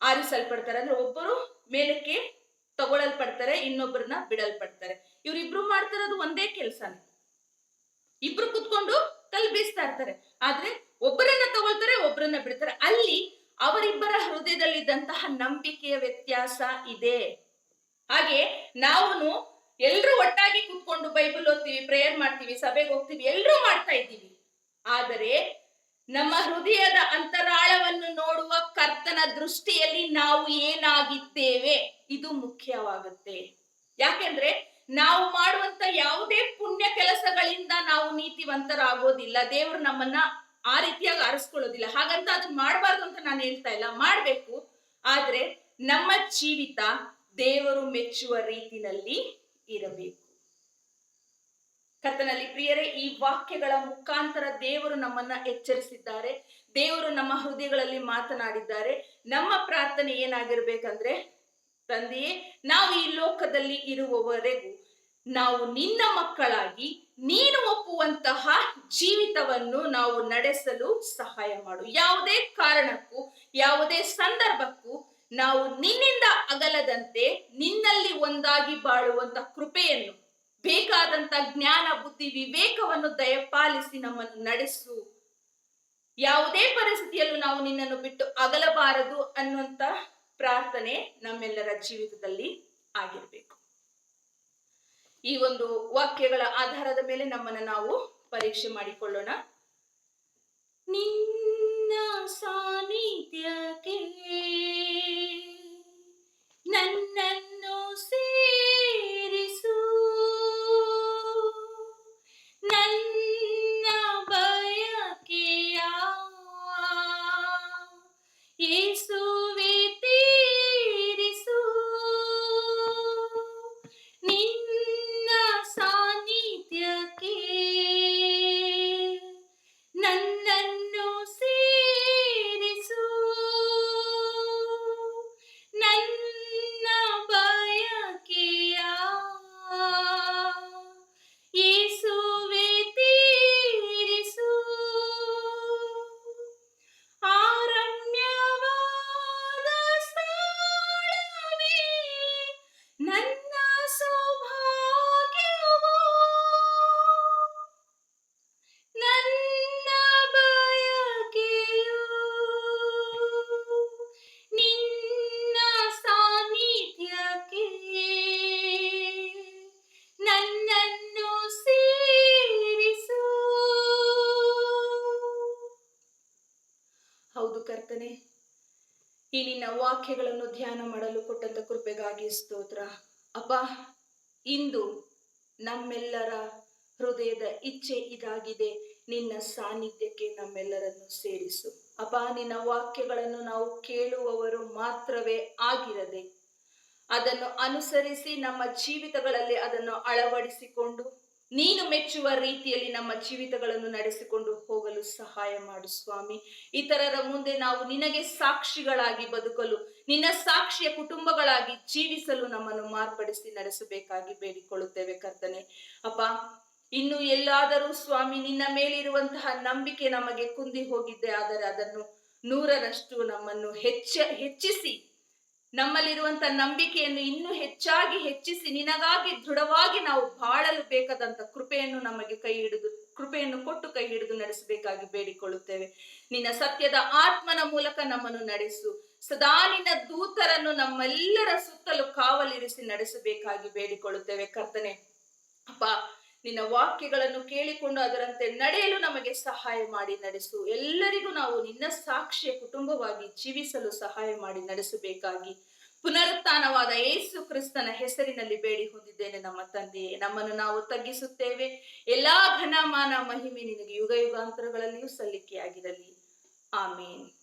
ಆರಿಸಲ್ಪಡ್ತಾರೆ. ಅಂದ್ರೆ ಒಬ್ಬರು ಮೇಲಕ್ಕೆ ತಗೊಳಲ್ಪಡ್ತಾರೆ ಇನ್ನೊಬ್ಬರನ್ನ ಬಿಡಲ್ಪಡ್ತಾರೆ. ಇವ್ರಿಬ್ರು ಮಾಡ್ತಿರೋದು ಒಂದೇ ಕೆಲಸನೇ. ಇಬ್ರು ಕುತ್ಕೊಂಡು ಕಲ್ಲು ಬೀಸ್ತಾ ಇರ್ತಾರೆ. ಆದ್ರೆ ಒಬ್ಬರನ್ನ ತಗೊಳ್ತಾರೆ, ಒಬ್ಬರನ್ನ ಬಿಡ್ತಾರೆ. ಅಲ್ಲಿ ಅವರಿಬ್ಬರ ಹೃದಯದಲ್ಲಿದ್ದಂತಹ ನಂಬಿಕೆಯ ವ್ಯತ್ಯಾಸ ಇದೆ. ಹಾಗೆ ನಾವು ಎಲ್ರು ಒಟ್ಟಾಗಿ ಕುತ್ಕೊಂಡು ಬೈಬಲ್ ಓದ್ತೀವಿ ಪ್ರೇಯರ್ ಮಾಡ್ತೀವಿ, ಸಭೆಗೆ ಹೋಗ್ತೀವಿ, ಎಲ್ರೂ ಮಾಡ್ತಾ ಇದ್ದೀವಿ. ಆದರೆ ನಮ್ಮ ಹೃದಯದ ಅಂತರಾಳವನ್ನು ನೋಡುವ ಕರ್ತನ ದೃಷ್ಟಿಯಲ್ಲಿ ನಾವು ಏನಾಗಿದ್ದೇವೆ? ಇದು ಮುಖ್ಯವಾಗುತ್ತೆ. ಯಾಕೆಂದ್ರೆ ನಾವು ಮಾಡುವಂತ ಯಾವುದೇ ಪುಣ್ಯ ಕೆಲಸಗಳಿಂದ ನಾವು ನೀತಿವಂತರಾಗೋದಿಲ್ಲ. ದೇವರು ನಮ್ಮನ್ನ ಆ ರೀತಿಯಾಗಿ ಆರಿಸ್ಕೊಳ್ಳೋದಿಲ್ಲ. ಹಾಗಂತ ಅದನ್ನ ಮಾಡಬಾರ್ದು ಅಂತ ನಾನು ಹೇಳ್ತಾ ಇಲ್ಲ. ಮಾಡ್ಬೇಕು. ಆದ್ರೆ ನಮ್ಮ ಜೀವಿತ ದೇವರು ಮೆಚ್ಚುವ ರೀತಿನಲ್ಲಿ ಇರಬೇಕು. ಕರ್ತನಲ್ಲಿ ಪ್ರಿಯರೇ, ಈ ವಾಕ್ಯಗಳ ಮುಖಾಂತರ ದೇವರು ನಮ್ಮನ್ನ ಎಚ್ಚರಿಸಿದ್ದಾರೆ. ದೇವರು ನಮ್ಮ ಹೃದಯಗಳಲ್ಲಿ ಮಾತನಾಡಿದ್ದಾರೆ. ನಮ್ಮ ಪ್ರಾರ್ಥನೆ ಏನಾಗಿರ್ಬೇಕಂದ್ರೆ, ತಂದೆಯೇ, ನಾವು ಈ ಲೋಕದಲ್ಲಿ ಇರುವವರೆಗೂ ನಾವು ನಿನ್ನ ಮಕ್ಕಳಾಗಿ ನೀನು ಒಪ್ಪುವಂತಹ ಜೀವಿತವನ್ನು ನಾವು ನಡೆಸಲು ಸಹಾಯ ಮಾಡು. ಯಾವುದೇ ಕಾರಣಕ್ಕೂ, ಯಾವುದೇ ಸಂದರ್ಭಕ್ಕೂ ನಾವು ನಿನ್ನಿಂದ ಅಗಲದಂತೆ ನಿನ್ನಲ್ಲಿ ಒಂದಾಗಿ ಬಾಳುವಂತ ಕೃಪೆಯನ್ನು ಬೇಕಾದಂತ ಜ್ಞಾನ, ಬುದ್ಧಿ, ವಿವೇಕವನ್ನು ದಯಪಾಲಿಸಿ ನಮ್ಮನ್ನು ನಡೆಸು. ಯಾವುದೇ ಪರಿಸ್ಥಿತಿಯಲ್ಲೂ ನಾವು ನಿನ್ನನ್ನು ಬಿಟ್ಟು ಅಗಲಬಾರದು ಅನ್ನುವಂತ ಪ್ರಾರ್ಥನೆ ನಮ್ಮೆಲ್ಲರ ಜೀವಿತದಲ್ಲಿ ಆಗಿರಬೇಕು. ಈ ಒಂದು ವಾಕ್ಯಗಳ ಆಧಾರದ ಮೇಲೆ ನಮ್ಮನ್ನ ನಾವು ಪರೀಕ್ಷೆ ಮಾಡಿಕೊಳ್ಳೋಣ. ನಿನ್ನ ಸಾನ್ನಿಧ್ಯಕ್ಕೆ ನನ್ನನ್ನು ಸೇರಿಸು. ನನ್ನ ಕರ್ತನೆ ಈ ನಿನ್ನ ವಾಕ್ಯಗಳನ್ನು ಧ್ಯಾನ ಮಾಡಲು ಕೊಟ್ಟಂತ ಕೃಪೆಗಾಗಿ ಸ್ತೋತ್ರ. ಅಪ್ಪ ಇಂದು ನಮ್ಮೆಲ್ಲರ ಹೃದಯದ ಇಚ್ಛೆ ಇದಾಗಿದೆ. ನಿನ್ನ ಸಾನ್ನಿಧ್ಯಕ್ಕೆ ನಮ್ಮೆಲ್ಲರನ್ನು ಸೇರಿಸು. ಅಪ್ಪ ನಿನ್ನ ವಾಕ್ಯಗಳನ್ನು ನಾವು ಕೇಳುವವರು ಮಾತ್ರವೇ ಆಗಿರದೆ, ಅದನ್ನು ಅನುಸರಿಸಿ ನಮ್ಮ ಜೀವಿತಗಳಲ್ಲಿ ಅದನ್ನು ಅಳವಡಿಸಿಕೊಂಡು ನೀನು ಮೆಚ್ಚುವ ರೀತಿಯಲ್ಲಿ ನಮ್ಮ ಜೀವಿತಗಳನ್ನು ನಡೆಸಿಕೊಂಡು ಹೋಗಲು ಸಹಾಯ ಮಾಡು ಸ್ವಾಮಿ. ಇತರರ ಮುಂದೆ ನಾವು ನಿನಗೆ ಸಾಕ್ಷಿಗಳಾಗಿ ಬದುಕಲು, ನಿನ್ನ ಸಾಕ್ಷಿಯ ಕುಟುಂಬಗಳಾಗಿ ಜೀವಿಸಲು ನಮ್ಮನ್ನು ಮಾರ್ಪಡಿಸಿ ನಡೆಸಬೇಕಾಗಿ ಬೇಡಿಕೊಳ್ಳುತ್ತೇವೆ ಕರ್ತನೆ. ಅಪ್ಪ, ಇನ್ನು ಎಲ್ಲಾದರೂ ಸ್ವಾಮಿ, ನಿನ್ನ ಮೇಲಿರುವಂತಹ ನಂಬಿಕೆ ನಮಗೆ ಕುಂದಿ ಹೋಗಿದ್ದೆ ಆದರೆ ಅದನ್ನು ನೂರರಷ್ಟು ನಮ್ಮನ್ನು ಹೆಚ್ಚ ಹೆಚ್ಚಿಸಿ ನಮ್ಮಲ್ಲಿರುವಂತ ನಂಬಿಕೆಯನ್ನು ಇನ್ನೂ ಹೆಚ್ಚಾಗಿ ಹೆಚ್ಚಿಸಿ ನಿನಗಾಗಿ ದೃಢವಾಗಿ ನಾವು ಬಾಳಲು ಬೇಕಾದಂತ ಕೃಪೆಯನ್ನು ನಮಗೆ ಕೈ ಹಿಡಿದು, ಕೃಪೆಯನ್ನು ಕೊಟ್ಟು ಕೈ ಹಿಡಿದು ನಡೆಸಬೇಕಾಗಿ ಬೇಡಿಕೊಳ್ಳುತ್ತೇವೆ. ನಿನ್ನ ಸತ್ಯದ ಆತ್ಮನ ಮೂಲಕ ನಮ್ಮನ್ನು ನಡೆಸು. ಸದಾ ನಿನ್ನ ದೂತರನ್ನು ನಮ್ಮೆಲ್ಲರ ಸುತ್ತಲೂ ಕಾವಲಿರಿಸಿ ನಡೆಸಬೇಕಾಗಿ ಬೇಡಿಕೊಳ್ಳುತ್ತೇವೆ. ಕರ್ತನೆ, ಅಪ್ಪ ನಿನ್ನ ವಾಕ್ಯಗಳನ್ನು ಕೇಳಿಕೊಂಡು ಅದರಂತೆ ನಡೆಯಲು ನಮಗೆ ಸಹಾಯ ಮಾಡಿ ನಡೆಸು. ಎಲ್ಲರಿಗೂ ನಾವು ನಿನ್ನ ಸಾಕ್ಷಿಯ ಕುಟುಂಬವಾಗಿ ಜೀವಿಸಲು ಸಹಾಯ ಮಾಡಿ ನಡೆಸಬೇಕಾಗಿ. ಪುನರುತ್ಥಾನವಾದ ಏಸು ಕ್ರಿಸ್ತನ ಹೆಸರಿನಲ್ಲಿ ಬೇಡಿ ಹೊಂದಿದ್ದೇನೆ ನಮ್ಮ ತಂದೆಯೇ. ನಮ್ಮನ್ನು ನಾವು ತಗ್ಗಿಸುತ್ತೇವೆ. ಎಲ್ಲಾ ಘನಮಾನ ಮಹಿಮೆ ನಿನಗೆ ಯುಗ ಯುಗಾಂತರಗಳಲ್ಲಿಯೂ ಸಲ್ಲಿಕೆಯಾಗಿರಲಿ. ಆಮೇನ್.